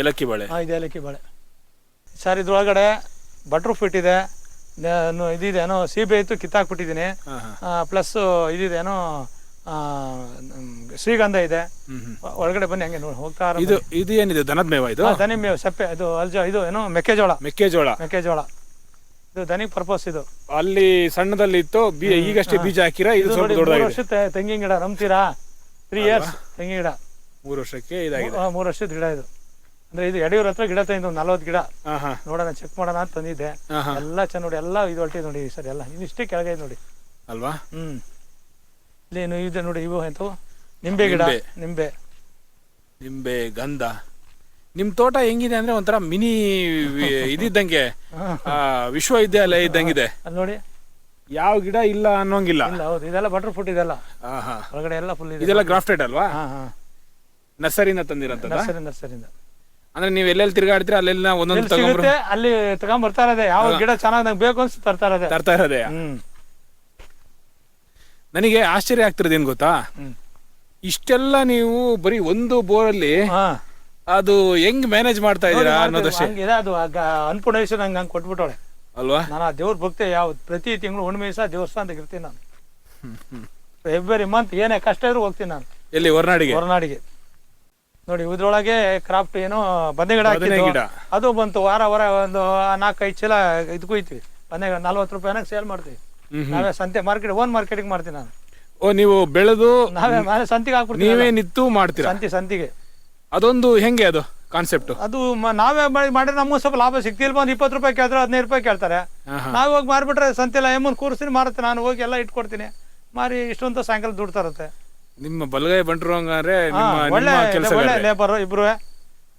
ಏಲಕ್ಕಿ ಬಾಳೆ. ಹಾಂ ಇದೆ ಏಲಕ್ಕಿ ಬಾಳೆ. ಸರ್ ಇದ್ರೊಳಗಡೆ ಬಟರ್ ಫಿಟ್ ಇದೆ. ಇದಿದೆ ಏನೋ ಸೀಬೆ ಇತ್ತು ಕಿತ್ತಾಕ್ಬಿಟ್ಟಿದ್ದೀನಿ. ಪ್ಲಸ್ ಇದಿದೆ ಏನೋ ಶ್ರೀಗಂಧ ಇದೆ. ಒಳಗಡೆ ಬನ್ನಿ ಹಂಗೆ ನೋಡಿ ಹೋಗ್ತಾ ಇದು ಇದು ಏನಿದೆ? ದನದ ಮೇವ ಇದು? ದನಿ ಮೇವು ಸಪ್ಪೆ. ಇದು ಅಲ್ಜ ಇದು ಏನೋ ಮೆಕ್ಕೆಜೋಳ. ಮೆಕ್ಕೆಜೋಳ. ಮೆಕ್ಕೆಜೋಳ. ಇದು ದನಿಗೆ ಪರ್ಪಸ್ ಇದು. ಅಲ್ಲಿ ಸಣ್ಣದಲ್ಲಿ ಇತ್ತು ಈಗಷ್ಟೇ ಬೀಜ ಹಾಕಿರ ಇದು ಸ್ವಲ್ಪ ದೊಡ್ಡದಾಗಿದೆ. ತೆಂಗಿನ ಗಿಡ ನಂಬ್ತೀರಾ? ತ್ರೀ ಇಯರ್ಸ್ ತೆಂಗಿನ ಗಿಡ. ಮೂರು ವರ್ಷಕ್ಕೆ ಇದಾಗಿದೆ. ಮೂರು ವರ್ಷದ ಗಿಡ ಇದು. ಅಂದ್ರೆ ಇದು ಯಡಿಯೂರ್ ಹತ್ರ ಗಿಡ ತಂದಿದ್ದು ನಲ್ವತ್ತು ಗಿಡ. ನೋಡೋಣ ಚೆಕ್ ಮಾಡೋಣ ಅಂತ ತಂದಿದ್ದೆ. ಎಲ್ಲ ಚೆನ್ನ ನೋಡಿ ಎಲ್ಲ ಇದು ಹೊಟ್ಟಿದೆ ನೋಡಿ ಸರ್ ಎಲ್ಲ ಇನ್ನಿಷ್ಟೇ ಕೆಳಗೆ ನೋಡಿ. ಅಲ್ವಾ? ಹ್ಮ್. ಇಲ್ಲೇನು? ಇದೆ ನೋಡಿ ಇವು ಎಂತವು? ನಿಂಬೆ ಗಿಡ ನಿಂಬೆ. ನಿಂಬೆ. ಗಂಧ. ನಿಮ್ ತೋಟ ಹೆಂಗಿದೆ ಅಂದ್ರೆ ಒಂಥರ ಮಿನಿ ಇದಿದ್ದಂಗೆ ಆ, ವಿಶ್ವವಿದ್ಯಾಲಯ ಇದ್ದಂಗಿದೆ. ನೋಡಿ. ಯಾವ ಗಿಡ ಇಲ್ಲ ಅನ್ನೋಂಗಿಲ್ಲ. ಇಲ್ಲ ಹೌದು. ಇದೆಲ್ಲ ಬಟರ್ ಫ್ರೂಟ್ ಇದೆಲ್ಲ. ಒಳಗಡೆ ಎಲ್ಲ ಫುಲ್ ಇದೆ. ಇದೆಲ್ಲ ಗ್ರಾಫ್ಟೆಡ್ ಅಲ್ವಾ? ಹಾ ಹಾ. ನರ್ಸರಿನ ತಂದಿರಂತದ ನರ್ಸರಿ ನರ್ಸರಿಯಿಂದ. ಅಂದ್ರೆ ನೀವು ಎಲ್ಲೆಲ್ಲಿ ತಿರ್ಗಾಡ್ತೀರ ಅಲ್ಲೆಲ್ಲ ಒಂದೊಂದು ಅಲ್ಲಿ ತಗೊಂಡ್ ಬರ್ತಾ ಇರೋದೆ. ಯಾವ ಗಿಡ ಚೆನ್ನಾಗಿ ನಂಗೆ ಬೇಕು ಅನ್ಸುತ್ತೆ ತರ್ತಾ ಇರೋದೆ. ತರ್ತಾ ಇರೋದೇ ಹ್ಮ್. ನನಗೆ ಆಶ್ಚರ್ಯ ಆಗ್ತಿರೋದು ಏನ್ ಗೊತ್ತಾ? ಇಷ್ಟೆಲ್ಲ ನೀವು ಬರೀ ಒಂದು ಬೋರಲ್ಲಿ ಹಾ. ಅದು ಹೆಂಗ್ ಮ್ಯಾನೇಜ್ ಮಾಡ್ತಾ ಇದೀರಾ ಅನ್ನೋದಷ್ಟೇ ಹಂಗಿದೆ ಅದು ಅನ್ಪೂರ್ಣೇಶ್ವರ ನಂಗೆ ಹಂಗೆ ಕೊಟ್ಬಿಟ್ಟವಳೆ. ಅಲ್ವಾ? ನಾನು ಆ ದೇವ್ರ ಭಕ್ತಿ ಯಾವ ಪ್ರತಿ ತಿಂಗಳು ಹುಣ್ಣಿಮೆ ಸಹ ದೇವಸ್ಥಾನದಾಗ ಇರ್ತೀನಿ ನಾನು. ಎವ್ರಿ ಮಂತ್ ಏನೇ ಕಷ್ಟ ಇದ್ರು ಹೋಗ್ತೀನಿ ನಾನು. ಎಲ್ಲಿ ಹೊರನಾಡಿಗೆ? ಹೊರನಾಡಿಗೆ. ನೋಡಿ ಇದ್ರೊಳಗೆ ಕ್ರಾಫ್ಟ್ ಏನು ಬದನೆ ಗಿಡ ಗಿಡ. ಅದು ಬಂತು ವಾರ ವಾರ ಒಂದು ನಾಲ್ಕೈದು ಚೀಲ ಇದು ಕುಯ್ತೀವಿ. ಬದನೆ ನಲ್ವತ್ತು ರೂಪಾಯಿನಾಗ ಸೇಲ್ ಮಾಡ್ತೀವಿ. ನಾವೇ ಸಂತೆ ಮಾರ್ಕೆಟ್ ಓನ್ ಮಾರ್ಕೆಟಿಂಗ್ ಮಾಡ್ತೀನಿ ನಾನು. ಓ ನೀವು ಬೆಳೆದು ನಾವೇ ಮನೆ ಸಂತಿಗೆ ಹಾಕ್ಬಿಡ್ತೀವಿ ನೀವೇ ನಿತ್ತು ಮಾಡ್ತೀರಾ? ಸಂತಿ ಸಂತಿಗೆ. ಅದೊಂದು ಹೆಂಗೆ ಅದು ಕಾನ್ಸೆಪ್ಟ್ ಅದು ಮ- ನಾವೇ ಮಾಡಿ ಮಾಡಿದ್ರೆ ನಮಗೂ ಸ್ವಲ್ಪ ಲಾಭ ಸಿಗ್ತಿಲ್ಲ. ಒಂದು ಇಪ್ಪತ್ತು ರೂಪಾಯಿ ಕೇಳ್ತಾರೆ ಹದಿನೈದು ರೂಪಾಯಿ ಕೇಳ್ತಾರೆ. ನಾವು ಹೋಗಿ ಮಾರ್ಬಿಟ್ರೆ ಸಂತೆಲ್ಲ ಎಮ್ಮನ್ ಕೂರಿಸ್ತೀನಿ ಮಾರುತ್ತೆ. ನಾನು ಹೋಗಿ ಎಲ್ಲ ಇಟ್ಕೊಡ್ತೀನಿ. ಮಾರಿ ಇಷ್ಟೊಂದು ಸಾಯಂಕಾಲ ದುಡ್ಡು ತರುತ್ತೆ. ನಿಮ್ಮ ಬಲಗೈ ಬಂಟ್ರು ಹಂಗಾರೆ ಹಾ, ನಿಮ್ಮ ಒಳ್ಳೆ ನಿಮ್ಮ ಕೆಲಸ ಒಳ್ಳೆ ಲೇಬರ್ ಇಬ್ರು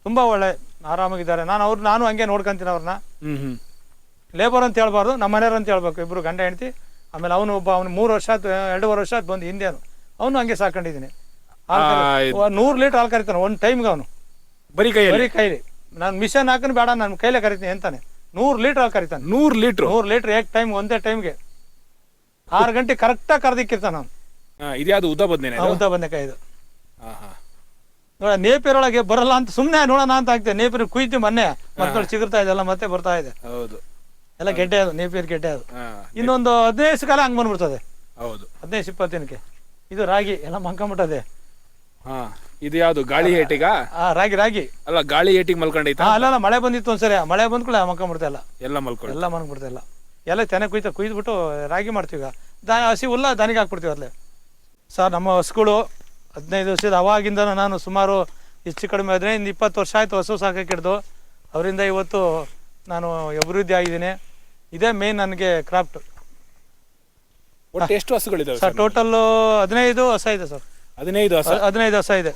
ತುಂಬಾ ಒಳ್ಳೆ ಆರಾಮಾಗಿದ್ದಾರೆ. ನಾನು ಅವ್ರು ನಾನು ಹಂಗೆ ನೋಡ್ಕೊಂತೀನಿ ಅವ್ರನ್ನ. ಹ್ಮ್ ಹ್ಮ್. ಲೇಬರ್ ಅಂತ ಹೇಳ್ಬಾರ್ದು ನಮ್ಮ ಮನೆಯವ್ರು ಅಂತ ಹೇಳ್ಬೇಕು. ಇಬ್ರು ಗಂಡ ಹೆಂಡತಿ. ಆಮೇಲೆ ಅವನು ಒಬ್ಬ ಅವನು ಮೂರು ವರ್ಷ ಆಯ್ತು ಎರಡೂವರೆ ವರ್ಷ ಆಯ್ತು ಬಂದು ಹಿಂದೆ ಅವನು ಹಂಗೆ ಸಾಕೊಂಡಿದ್ದೀನಿ ನೂರು ಲೀಟರ್ ಹಾಲು ಕರಿತಾನೆ ಒಂದು ಟೈಮ್ಗೆ ಅವನು. ಬರೀ ಕೈ ಬರೀ ಕೈಲಿ. ನಾನು ಮಿಷನ್ ಹಾಕೊಂಡು ಬೇಡ ನಾನು ಕೈಲೇ ಕರಿತೀನಿ ಅಂತಾನೆ. ನೂರು ಲೀಟರ್ ಹಾಲು ಕರಿತಾನೆ ನೂರು ಲೀಟ್ರ್? ನೂರು ಲೀಟರ್ ಏಕ್ ಟೈಮ್ ಒಂದೇ ಟೈಮ್ಗೆ. ಆರು ಗಂಟೆ ಕರೆಕ್ಟಾಗಿ ಕರೆದಿಕ್ಕಿರ್ತಾನೆ ಅವನು. ಇದ್ಯಾವುದು ಉದ್ದ ಬದ್ನೇನೆ ಇದು? ಉದ್ದ ಬದನೆಕಾಯಿ ಇದು. ನೋಡ ನೇಪಿರೊಳಗೆ ಬರಲ್ಲ ಅಂತ ಸುಮ್ಮನೆ ನೋಡೋಣ ಅಂತ ಆಗ್ತದೆ. ನೇಪಿರ ಕುಯ್ತು ಮೊನ್ನೆ ಮತ್ತೆ ಚಿಗುರ್ತಾ ಇದೆಲ್ಲ ಮತ್ತೆ ಬರ್ತಾ ಇದೆ. ಹೌದು. ಎಲ್ಲ ಗೆಡ್ಡೆ ಅದು ನೇಪಿಯರ್ ಗೆಡ್ಡೆ ಅದು. ಇನ್ನೊಂದು ಹದಿನೈದು ಕಾಲ ಹಂಗೆ ಬಂದ್ಬಿಡ್ತದೆ. ಹೌದು. ಹದಿನೈದು ಇಪ್ಪತ್ತಿನಕ್ಕೆ. ಇದು ರಾಗಿ ಎಲ್ಲ ಮಂಕೊಂಬಿಟ್ಟದೆ ಹಾ ಇದು ಯಾವುದು ಗಾಳಿ ಏಟಿಗ ಆ ರಾಗಿ ರಾಗಿ. ಅಲ್ಲ ಗಾಳಿ ಏಟಿಗೆ ಮಲ್ಕೊಂಡೈತ? ಹಾ ಅಲ್ಲ ಮಳೆ ಬಂದಿತ್ತು ಒಂದ್ಸರಿ. ಮಳೆ ಬಂದ್ ಕೂಡ ಮಂಕೊಂಬಿಡ್ತಾ ಇಲ್ಲ. ಎಲ್ಲ ಮಲ್ಕೊಂಡು ಎಲ್ಲ ಮಲ್ಕೊಂಡ್ಬಿಡ್ತಾ ಇಲ್ಲ. ಎಲ್ಲ ತೆನೆ ಕುಯ್ತ ಕುಯ್ದ್ಬಿಟ್ಟು ರಾಗಿ ಮಾಡ್ತೀವಿ ಈಗ. ದಾ ಹಸಿ ಹುಲ್ಲ ದಾನಿಗೆ ಹಾಕ್ಬಿಡ್ತೀವಿ ಅಲ್ಲೇ ಸರ್ ನಮ್ಮ ಹಸುಗಳು ಹದಿನೈದು ವರ್ಷದ ಅವಾಗಿಂದ ನಾನು ಸುಮಾರು ಹೆಚ್ಚು ಕಡಿಮೆ ಹದಿನೈದು ಇಪ್ಪತ್ತು ವರ್ಷ ಆಯಿತು ಹಸು ಸಾಕಕ್ಕೆ ಹಿಡ್ದು. ಅವರಿಂದ ಇವತ್ತು ನಾನು ಅಭಿವೃದ್ಧಿ ಆಗಿದ್ದೀನಿ. ಇದೇ ಮೇನ್ ನನಗೆ ಕ್ರಾಫ್ಟ್ ಒಟ್ಟು ಎಷ್ಟು ಹಸುಗಳಿದಾವೆ ಸರ್ ಟೋಟಲ್ ಹದಿನೈದು ಹೊಸ ಇದೆ ಸರ್. ಹದಿನೈದು ಹಸ? ಹದಿನೈದು ಹೊಸ ಇದೆ.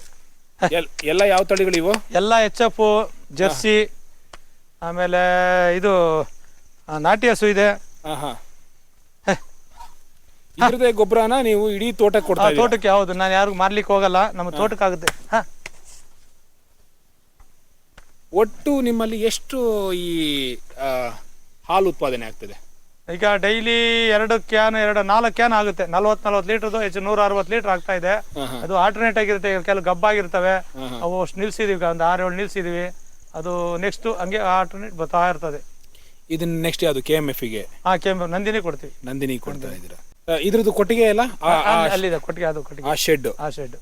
ಎಲ್ಲ ಯಾವ ತಳಿಗಳಿವು ಎಲ್ಲ ಎಚ್ ಎಫ್ ಜರ್ಸಿ ಆಮೇಲೆ ಇದು ನಾಟಿ ಹಸು ಇದೆ. ಗೊಬ್ಬರನ ನೀವು ಇಡೀ ತೋಟಕ್ಕೆ ಕೊಡ್ತಾ ತೋಟಕ್ಕೆ ಹೌದು. ನಾನು ಯಾರಿಗೂ ಮಾರ್ಲಿಕ್ಕೆ ಹೋಗಲ್ಲ. ನಮ್ಮ ತೋಟಕ್ಕೆ ಆಗುತ್ತೆ ಹಾ. ಒಟ್ಟು ನಿಮ್ಮಲ್ಲಿ ಎಷ್ಟು ಈ ಆ, ಹಾಲು ಉತ್ಪಾದನೆ ಆಗ್ತದೆ? ಈಗ ಡೈಲಿ ಎರಡು ಕ್ಯಾನ್ ಎರಡು ನಾಲ್ಕು ಕ್ಯಾನ್ ಆಗುತ್ತೆ. ನಲ್ವತ್ ನಲ್ವತ್ ಲೀಟರ್ ಹೆಚ್ಚು ನೂರ ಅರವತ್ತು ಲೀಟರ್ ಆಗ್ತಾ ಇದೆ. ಅದು ಆಲ್ಟರ್ನೇಟ್ ಆಗಿರುತ್ತೆ ಕೆಲವು ಗಬ್ಬಾಗಿರ್ತವೆ. ಅವು ಅಷ್ಟು ನಿಲ್ಸಿದೀವಿ ಒಂದು ಆರು ಏಳು ನಿಲ್ಸಿದೀವಿ. ಅದು ನೆಕ್ಸ್ಟ್ ಹಂಗೆ ಆಲ್ಟರ್ನೇಟ್ ಬರ್ತಾ ಇರ್ತದೆ. ಇದನ್ನ ನೆಕ್ಸ್ಟ್ ಯಾವುದು? ಕೆ ಎಂ ಎಫ್ಗೆ? ಆ ಕೆಂಪು ನಂದಿನಿ ಕೊಡ್ತೀವಿ. ನಂದಿನಿ ಕೊಡ್ತಾ ಇದ್ದೀರಾ? ಆ, ಇದ್ರದ್ದು ಕೊಟ್ಟಿಗೆ ಎಲ್ಲ? ಆ- ಆ- ಅಲ್ಲಿ- ಅಲ್ಲಿದೆ ಕೊಟ್ಟಿಗೆ ಅದು ಕೊಟ್ಟಿಗೆ. ಆ ಶೆಡ್ ಆ ಶೆಡ್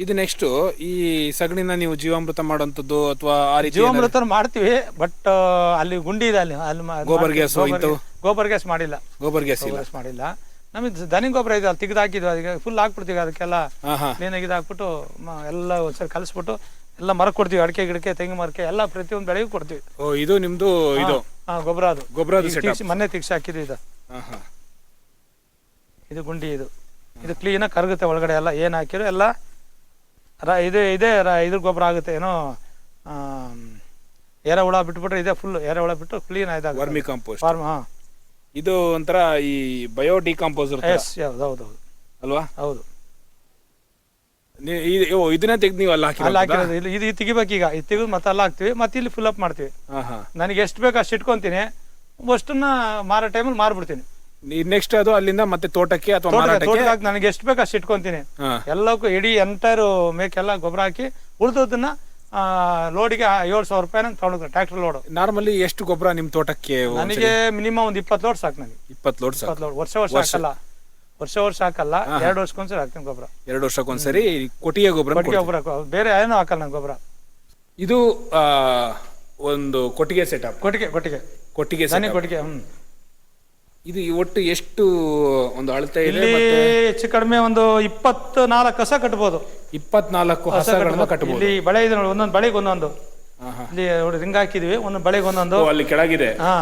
ಇದು ನೆಕ್ಸ್ಟ್ ಈ ಸಗಣಿನ ನೀವು ಜೀವಾಮೃತ ಮಾಡುವಂತದ್ದು ಅಥವಾ ಆ ರೀತಿ ಜೀವಾಮೃತ ಮಾಡ್ತೀವಿ ಬಟ್ ಅಲ್ಲಿ ಗುಂಡಿ ಇದೆ ಅಲ್ಲಿ ಅಲ್ಲಿ ಮಾ- ಗೋಬರ್ ಗ್ಯಾಸ್ ಗೋಬರ್ ಇಂಥವು? ಗೋಬರ್ ಗ್ಯಾಸ್ ಮಾಡಿಲ್ಲ. ಗೋಬರ್ ಗ್ಯಾಸ್ ಇಲ್ಲ? ಗ್ಯಾಸ್ ಮಾಡಿಲ್ಲ. ನಮಗೆ ದನಿ ಗೊಬ್ಬರ ಇದೆ ಅಲ್ಲಿ ತೆಗೆದಾಕಿದ್ವಿ ಅದಕ್ಕೆ ಫುಲ್ ಹಾಕ್ಬಿಡ್ತೀವಿ ಅದಕ್ಕೆಲ್ಲ ಹಾ ಹಾ ಕ್ಲೀನಾಗಿ ಇದು ಹಾಕ್ಬಿಟ್ಟು ಮ- ಎಲ್ಲ ಒಂದ್ಸರಿ ಕಲಿಸ್ಬಿಟ್ಟು ಎಲ್ಲ ಮರ ಕೊಡ್ತೀವಿ ಅಡಿಕೆ ಗಿಡಕ್ಕೆ ತೆಂಗು ಮರಕ್ಕೆ ಎಲ್ಲ ಪ್ರತಿಯೊಂದು ಬೆಳೆಗೂ ಕೊಡ್ತೀವಿ. ಓ ಇದು ನಿಮ್ದು ಇದು? ಹಾ ಗೊಬ್ಬರ ಅದು. ಗೊಬ್ಬರ ಈಗ ಮೊನ್ನೆ ತಿಗ್ಸಿ ಹಾಕಿದ್ವಿ ಇದು. ಹಾ ಹಾ ಇದು ಗುಂಡಿ ಇದು. ಇದು ಕ್ಲೀನಾಗಿ ಕರಗುತ್ತೆ ಒಳಗಡೆ ಎಲ್ಲ ಏನು ಹಾಕಿರೋ ಎಲ್ಲ ರ ಇದು ಇದೇ ರ ಇದ್ರ ಗೊಬ್ಬರ ಆಗುತ್ತೆ. ಏನೋ ಎರೆಹುಳ ಬಿಟ್ಬಿಟ್ರೆ ಇದೆ ಫುಲ್ ಎರೆಹುಳ ಬಿಟ್ಟು ಕ್ಲೀನ್ ಆಯ್ದಾಗ ವರ್ಮಿ ಕಾಂಪೋಸ್ಟ್ ಫಾರ್ಮ್ ಹಾ. ಇದು ಒಂಥರ ಈ ಬಯೋ ಡಿಕಾಂಪೋಸರ್ ಎಸ್ ಹೌದು ಹೌದು ಹೌದು. ಅಲ್ವಾ? ಹೌದು. ನೀ- ಇದ್- ಓ ಇದನ್ನ ತೆಗ್ದು ನೀವು ಅಲ್ಲಿ ಅಲ್ಲಿ ಹಾಕಿರೋದು. ಇಲ್ಲಿ ಇದು ಇದು ತೆಗಿಬೇಕು ಈಗ. ಇದು ತೆಗೆದು ಮತ್ತೆ ಅಲ್ಲಿ ಹಾಕ್ತೀವಿ. ಮತ್ತೆ ಇಲ್ಲಿ ಫುಲ್ ಅಪ್ ಮಾಡ್ತೀವಿ. ಹಾ ಹಾ ನನಗೆ ಎಷ್ಟು ಬೇಕು ಅಷ್ಟು ಇಟ್ಕೊಂತೀನಿ. ಅಷ್ಟನ್ನ ಮಾರೋ ಟೈಮಲ್ಲಿ ಮಾರ್ಬಿಡ್ತೀನಿ. ನೆಕ್ಸ್ಟ್ ಅದು ಅಲ್ಲಿಂದ ಮತ್ತೆ ತೋಟಕ್ಕೆ ಅಥವಾ ಮಾರಾಟಕ್ಕೆ? ನನಗೆ ಎಷ್ಟು ಬೇಕು ಅಷ್ಟು ಇಟ್ಕೊಂತೀನಿ. ಹಾ. ಎಲ್ಲಕ್ಕೂ ಇಡೀ ಎಂಟೈರು ಮೇಕೆಲ್ಲ ಗೊಬ್ಬರ ಹಾಕಿ ಉಳಿದೋದನ್ನ ಲೋಡಿಗೆ ಏಳು ಸಾವಿರ ರೂಪಾಯಿ ತಗೊಂಡು ಟ್ರ್ಯಾಕ್ಟರ್ ಲೋಡ್ ನಾರ್ಮಲಿ ಎಷ್ಟು ಗೊಬ್ಬರ ನಿಮ್ ತೋಟಕ್ಕೆ ನನಗೆ ಮಿನಿಮಮ್ ಒಂದು ಇಪ್ಪತ್ತು ಲೋಡ್ ಸಾಕು ನನಗೆ. ಇಪ್ಪತ್ತು ಲೋಡ್ ಸಾಕು. ಇಪ್ಪತ್ತು ಲೋಡ್ ವರ್ಷ ವರ್ಷ ಹಾಕಲ್ಲ. ವರ್ಷ ವರ್ಷ ಹಾಕಲ್ಲ. ಎರಡು ವರ್ಷಕ್ಕೊಂದ್ಸರಿ ಹಾಕ್ತೀನಿ ಗೊಬ್ಬರ. ಎರಡು ವರ್ಷಕ್ಕೊಂದ್ಸರಿ ಕೊಟ್ಟಿಗೆ ಗೊಬ್ಬರ ಕೊಟ್ಟಿಗೆ ಗೊಬ್ಬರ ಬೇರೆ ಏನೂ ಹಾಕಲ್ಲ ನಾನು ಗೊಬ್ಬರ. ಇದು ಆ, ಒಂದು ಕೊಟ್ಟಿಗೆ ಸೆಟಪ್ ಕೊಟ್ಟಿಗೆ ಕೊಟ್ಟಿಗೆ. ಕೊಟ್ಟಿಗೆ ದನಿ setup. ಕೊಟ್ಟಿಗೆ ಹ್ಮ್. ಇದು ಒಟ್ಟು ಎಷ್ಟು ಒಂದು ಅಳತೆ ಇದೆ ಇಲ್ಲಿ ಹೆಚ್ಚು ಕಡಿಮೆ ಒಂದು ಇಪ್ಪತ್ತು ನಾಲ್ಕು ಕಸ ಕಟ್ಬೋದು. ಇಪ್ಪತ್ನಾಲ್ಕು ಹಸಗಳನ್ನ ಕಟ್ಬೋದು. ಇಲ್ಲಿ ಬಳೆ ಇದೆ ನೋಡಿ ಒಂದೊಂದು ಬಳೆಗೆ ಒಂದೊಂದು. ಇಲ್ಲಿ ನೋಡಿ ರಿಂಗ್ ಹಾಕಿದ್ವಿ ಒಂದೊಂದು ಬಳೆಗೆ ಒಂದೊಂದು. ಅಲ್ಲಿ ಕೆಳಗಿದೆ. ಹಾ.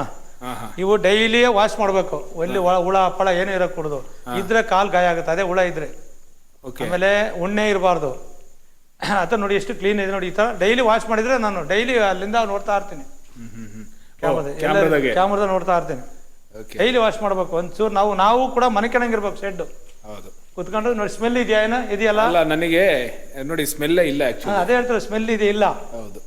ಇವು ಡೈಲಿ ವಾಶ್ ಮಾಡ್ಬೇಕು. ಅಲ್ಲಿ ಹುಳ ಪಳ ಏನು ಇರக்கூಡದು ಇದ್ರೆ ಕಾಲ್ ಗಾಯ ಆಗುತ್ತೆ ಅದೇ ಹುಳ ಇದ್ರೆ. ಆಮೇಲೆ ಉಣ್ಣೆ ಇರಬಾರ್ದು. ಅದ ನೋಡಿ ಎಷ್ಟು ಕ್ಲೀನ್ ಇದೆ ನೋಡಿ ಈ ತರ ಡೈಲಿ ವಾಶ್ ಮಾಡಿದ್ರೆ ನಾನು ಡೈಲಿ ಅಲ್ಲಿಂದ ನೋಡ್ತಾ ಇರ್ತೀನಿ. ಕ್ಯಾಮ್ರದ ನೋಡ್ತಾ ಇರ್ತೀನಿ. ಡೈಲಿ ವಾಶ್ ಮಾಡ್ಬೇಕು. ಒಂಚೂರು ನಾವು ನಾವು ಕೂಡ ಮನೆ ಕೆಣಂಗಿರ್ಬೇಕು ಶೆಡ್ ಹೌದು. ಕುತ್ಕೊಂಡು ನೋಡಿ ಸ್ಮೆಲ್ ಇದೆಯಾ ಏನೋ? ಇದೆಯಲ್ಲ? ಅಲ್ಲ ನನಗೆ ನೋಡಿ ಸ್ಮೆಲ್ಲೇ ಇಲ್ಲ ಆ್ಯಕ್ಚುಲಿ ಆಕ್ಚುಲಿ ಅದೇ ಹೇಳ್ತಾರೆ ಸ್ಮೆಲ್ ಇದೆ ಇಲ್ಲ. ಹೌದು.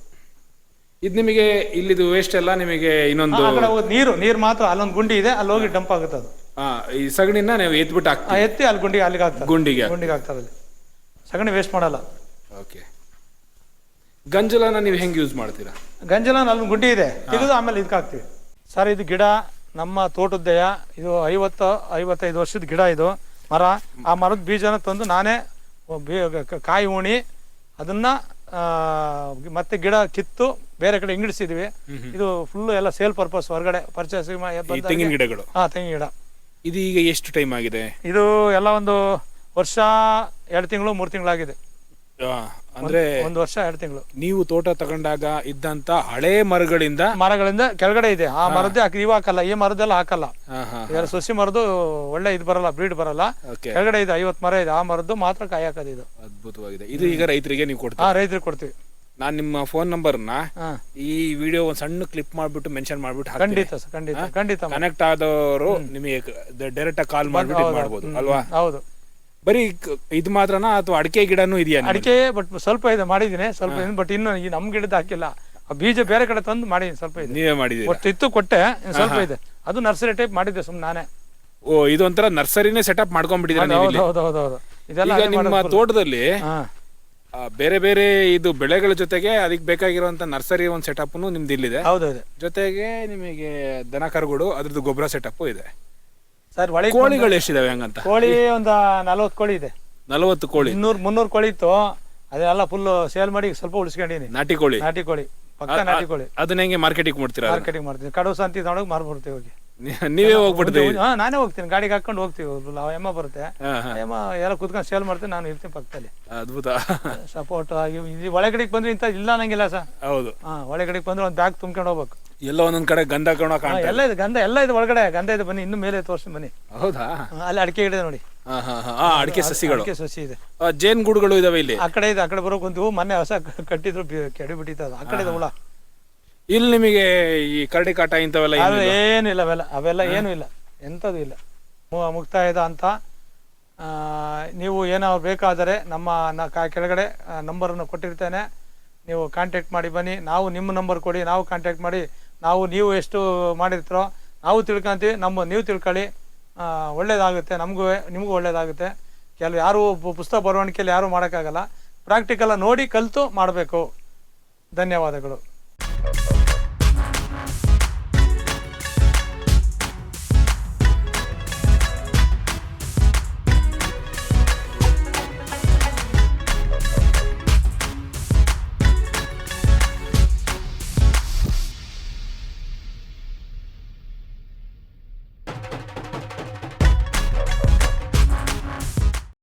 ಇದು ನಿಮಗೆ ಇಲ್ಲಿದು ವೇಸ್ಟ್ ಎಲ್ಲ ನಿಮಗೆ ಇನ್ನೊಂದು ಆ ಕಡೆ ಹೋಗೋದು ನೀರು ನೀರು ಮಾತ್ರ ಅಲ್ಲೊಂದು ಗುಂಡಿ ಇದೆ ಅಲ್ಲಿ ಹೋಗಿ ಡಂಪ್ ಆಗುತ್ತೆ ಅದು. ಆ, ಈ ಸಗಣಿನ ನೀವು ಎತ್ಬಿಟ್ಟು ಆ, ಹಾಕ್ತೀವಿ ಎತ್ತಿ ಅಲ್ಲಿ ಗುಂಡಿಗೆ ಅಲ್ಲಿಗೆ ಹಾಕ್ತಾರೆ. ಗುಂಡಿಗೆ ಗುಂಡಿಗೆ ಹಾಕ್ತಾರೆ ಅಲ್ಲಿ. ಸಗಣಿ ವೇಸ್ಟ್ ಮಾಡಲ್ಲ. ಓಕೆ ಗಂಜಲನ ನೀವು ಹೆಂಗೆ ಯೂಸ್ ಮಾಡ್ತೀರಾ? ಗಂಜಲ ಅಲ್ಲಿ ಗುಂಡಿ ಇದೆ. ತೆಗೆದು ಆಮೇಲೆ ಇದಕ್ಕೆ ಹಾಕ್ತೀವಿ. ಸರ್ ಇದು ಗಿಡ ನಮ್ಮ ತೋಟದ್ದೆಯ ಇದು ಐವತ್ತು ಐವತ್ತೈದು ವರ್ಷದ ಗಿಡ ಇದು ಮರ. ಆ ಮರದ ಬೀಜನ ತಂದು ನಾನೇ ಕಾಯಿ ಉಣಿ ಅದನ್ನ ಮತ್ತೆ ಗಿಡ ಕಿತ್ತು ಬೇರೆ ಕಡೆ ಇಂಗಿಡಿಸಿದ್ವಿ. ಇದು ಫುಲ್ ಎಲ್ಲ ಸೇಲ್ ಪರ್ಪಸ್ ಹೊರಗಡೆ ಪರ್ಚೇಸ್ ತೆಂಗಿನ ಗಿಡಗಳು. ಹಾ ತೆಂಗಿನ ಗಿಡ. ಇದು ಈಗ ಎಷ್ಟು ಟೈಮ್ ಆಗಿದೆ? ಇದು ಎಲ್ಲ ಒಂದು ವರ್ಷ ಎರಡು ತಿಂಗಳು ಮೂರು ತಿಂಗಳಾಗಿದೆ. ಅಂದ್ರೆ ಒಂದು ವರ್ಷ ಎರಡು ತಿಂಗಳು. ನೀವು ತೋಟ ತಗೊಂಡಾಗ ಇದ್ದಂತ ಹಳೆ ಮರಗಳಿಂದ ಮರಗಳಿಂದ ಕೆಳಗಡೆ ಇದೆ. ಆ ಮರದ್ದೇ ಹಾಕಿ ಇವು ಹಾಕಲ್ಲ ಈ ಮರದೆಲ್ಲ ಹಾಕಲ್ಲ. ಸಸಿ ಸೊಸಿ ಮರದ್ದು ಒಳ್ಳೆ ಇದು ಬರಲ್ಲ ಬ್ರೀಡ್ ಬರಲ್ಲ. ಕೆಳಗಡೆ ಇದೆ ಐವತ್ ಮರ ಇದೆ ಆ ಮರದ್ದು ಮಾತ್ರ ಕಾಯಿ ಹಾಕೋದು ಇದು. ಅದ್ಭುತವಾಗಿದೆ. ಇದು ಈಗ ರೈತರಿಗೆ ನೀವು ಕೊಡ್ತೀವಿ ಹಾ ರೈತರಿಗೆ ಕೊಡ್ತೀವಿ. ನಾನು ನಿಮ್ಮ ಫೋನ್ ನಂಬರ್ನ ಹಾ. ಈ ವಿಡಿಯೋ ಒಂದು ಸಣ್ಣ ಕ್ಲಿಪ್ ಮಾಡ್ಬಿಟ್ಟು ಮೆನ್ಷನ್ ಮಾಡ್ಬಿಟ್ಟು ಖಂಡಿತ ಖಂಡಿತ ಖಂಡಿತ. ಕನೆಕ್ಟ್ ಆದವರು ನಿಮಗೆ ಡೈರೆಕ್ಟ್ ಕಾಲ್ ಮಾಡ್ಬಿಟ್ಟು ಮಾಡ್ಬೋದು ಅಲ್ವಾ? ಹೌದು. ಬರೀ ಇದು ಮಾತ್ರನಾ ಅಥವಾ ಅಡಿಕೆ ಗಿಡನೂ ಇದೆಯಾ ನಿಮ್ಮಲ್ಲಿ? ಅಡಿಕೆ ಬಟ್ ಸ್ವಲ್ಪ ಇದೆ ಮಾಡಿದ್ದೀನಿ ಸ್ವಲ್ಪ ಇದೆ ಬಟ್ ಇನ್ನು ಈ ನಮ್ ಗಿಡದ ಹಾಕಿಲ್ಲ. ಆ ಬೀಜ ಬೇರೆ ಕಡೆ ತಂದು ಮಾಡಿದ್ದೀನಿ ಸ್ವಲ್ಪ ಇದೆ. ನೀವೇ ಮಾಡಿದೀರಾ ಒಟ್ಟು ಇತ್ತು ಕೊಟ್ಟೆ ಇನ್ನು ಸ್ವಲ್ಪ ಇದೆ. ಅದು ನರ್ಸರಿ ಟೈಪ್ ಮಾಡಿದ್ದೆ ಸುಮ್ಮನೆ ನಾನೇ. ಓ ಇದೊಂಥರ ನರ್ಸರಿನೇ ಸೆಟಪ್ ಮಾಡ್ಕೊಂಡ್ಬಿಟ್ಟಿದ್ದೀರಾ ನೀವು ಹೌದು ಇಲ್ಲಿ? ಹೌದು ಹೌದು ಹೌದು. ಇದೆಲ್ಲ ಈಗ ನಿಮ್ಮ ಮಾಡೋದು ತೋಟದಲ್ಲಿ ಹಾ. ಆ, ಬೇರೆ ಬೇರೆ ಇದು ಬೆಳೆಗಳ ಜೊತೆಗೆ ಅದಕ್ಕೆ ಬೇಕಾಗಿರುವಂತ ನರ್ಸರಿ ಒಂದು ಸೆಟಪ್ ನಿಮ್ದು ಇಲ್ಲಿದೆ ಹೌದು ಹೌದು. ಜೊತೆಗೆ ನಿಮಗೆ ದನ ಕರುಗಳು ಅದ್ರದ್ದು ಗೊಬ್ಬರ ಸೆಟಪ್ ಇದೆ. ಸರ್ ಒಳಗೆ ಕೋಳಿಗಳು ಎಷ್ಟಿದಾವೆ ಹಂಗಂತ? ಕೋಳಿ ಒಂದು ನಲ್ವತ್ತು ಕೋಳಿ ಇದೆ. ನಲವತ್ತು ಕೋಳಿ. ಇನ್ನೂರು ಮುನ್ನೂರು ಕೋಳಿ ಇತ್ತು. ಅದೆಲ್ಲ ಫುಲ್ ಸೇಲ್ ಮಾಡಿ ಸ್ವಲ್ಪ ಉಳಿಸ್ಕೊಂಡಿನಿ ನಾಟಿ ಕೋಳಿ. ನಾಟಿ ಕೋಳಿ. ಪಕ್ಕ ನಾಟಿ ಕೋಳಿ. ಅದನ್ನ ಹೆಂಗೆ ಮಾರ್ಕೆಟಿಂಗ್ ಮಾಡ್ತೀರಾ? ಮಾರ್ಕೆಟಿಂಗ್ ಮಾಡ್ತೀನಿ. ಕಡವು ಸಂತಿ ತಗೊಂಡೋಗಿ ಮಾರ್ಬಿಡ್ತೀವಿ ಹೋಗಿ. ನೀವೇ ಹೋಗ್ಬಿಡ್ತೀವಿ. ಹಾ ನಾನೇ ಹೋಗ್ತೀನಿ. ಗಾಡಿಗೆ ಹಾಕೊಂಡು ಹೋಗ್ತೀವಿ ಒಬ್ರು ಆ ಎಮ್ಮ ಬರುತ್ತೆ. ಎಮ್ಮ ಎಲ್ಲ ಕುತ್ಕೊಂಡು ಸೇಲ್ ಮಾಡ್ತೀನಿ ನಾನು ಇರ್ತೀನಿ ಪಕ್ಕದಲ್ಲಿ. ಅದ್ಭುತ. ಸಪೋರ್ಟ್ ಆಗಿ ಇಲ್ಲಿ ಒಳಗಡೆಗೆ ಬಂದ್ರೆ ಇಂಥ ಇಲ್ಲ ಅನ್ನಂಗಿಲ್ಲ ಸರ್. ಹೌದು. ಹಾ ಒಳಗಡೆಗೆ ಬಂದ್ರೆ ಒಂದು ಬ್ಯಾಗ್ ತುಂಬ್ಕೊಂಡು ಹೋಗ್ಬೇಕು. ಎಲ್ಲೋ ಒಂದೊಂದ್ ಕಡೆ ಗಂಧ ಕಣ ಕಾಣ್ತಾ ಎಲ್ಲ ಇದೆ ಗಂಧ ಎಲ್ಲ ಇದೆ ಒಳಗಡೆ. ಗಂಧ ಇದೆ ಬನ್ನಿ ಇನ್ನು ಮೇಲೆ ತೋರಿಸಿ ಬನ್ನಿ. ಹೌದಾ? ಹಾ, ಅಲ್ಲಿ ಅಡಿಕೆ ಗಿಡ ಇದೆ ನೋಡಿ. ಅಡಿಕೆ ಸಸಿಗಳು. ಅಡಿಕೆ ಸಸಿ ಇದೆ. ಜೇನ್ ಗೂಡುಗಳು ಇದಾವೆ ಇಲ್ಲಿ. ಆ ಕಡೆ ಇದೆ ಆ ಕಡೆ ಬರೋಕ್ ಕುಂತೀವಿ. ಮೊನ್ನೆ ಹೊಸ ಕ- ಕಟ್ಟಿದ್ರು ಬಿ- ಕೆಡಿ ಬಿಟ್ಟಿತ್ತು ಅದು. ಆ ಕಡೆ ಇದೆ ಹುಳ. ಇಲ್ಲಿ ನಿಮಗೆ ಈ ಕರಡಿ ಕಾಟ ಇಂಥವೆಲ್ಲ ಏನಿಲ್ಲ? ಅವೆಲ್ಲ ಅವೆಲ್ಲ ಏನೂ ಇಲ್ಲ. ಎಂಥದ್ದು ಇಲ್ಲ. ಮು- ಮುಕ್ತಾಯದ ಅಂತ. ಆ, ನೀವು ಏನಾದ್ರು ಬೇಕಾದರೆ ನಮ್ಮ ನ- ಕ- ಕೆಳಗಡೆ ನಂಬರನ್ನು ಕೊಟ್ಟಿರ್ತೇನೆ. ನೀವು ಕಾಂಟ್ಯಾಕ್ಟ್ ಮಾಡಿ ಬನ್ನಿ. ನಾವು ನಿಮ್ಮ ನಂಬರ್ ಕೊಡಿ. ನಾವು ಕಾಂಟ್ಯಾಕ್ಟ್ ಮಾಡಿ. ನಾವು ನೀವು ಎಷ್ಟು ಮಾಡಿರ್ತೀರೋ ನಾವು ತಿಳ್ಕೊಂತೀವಿ. ನಮ್ಮ ನೀವು ತಿಳ್ಕೊಳ್ಳಿ. ಆ, ಒಳ್ಳೇದಾಗುತ್ತೆ. ನಮಗೂ ನಿಮಗೂ ಒಳ್ಳೇದಾಗುತ್ತೆ. ಕೆಲವು ಯಾರು ಪು- ಪುಸ್ತಕ ಬರವಣಿಗೆಯಲ್ಲಿ ಯಾರೂ ಮಾಡೋಕ್ಕಾಗಲ್ಲ. ಪ್ರಾಕ್ಟಿಕಲ್ಲ ನೋಡಿ ಕಲಿತು ಮಾಡಬೇಕು. ಧನ್ಯವಾದಗಳು.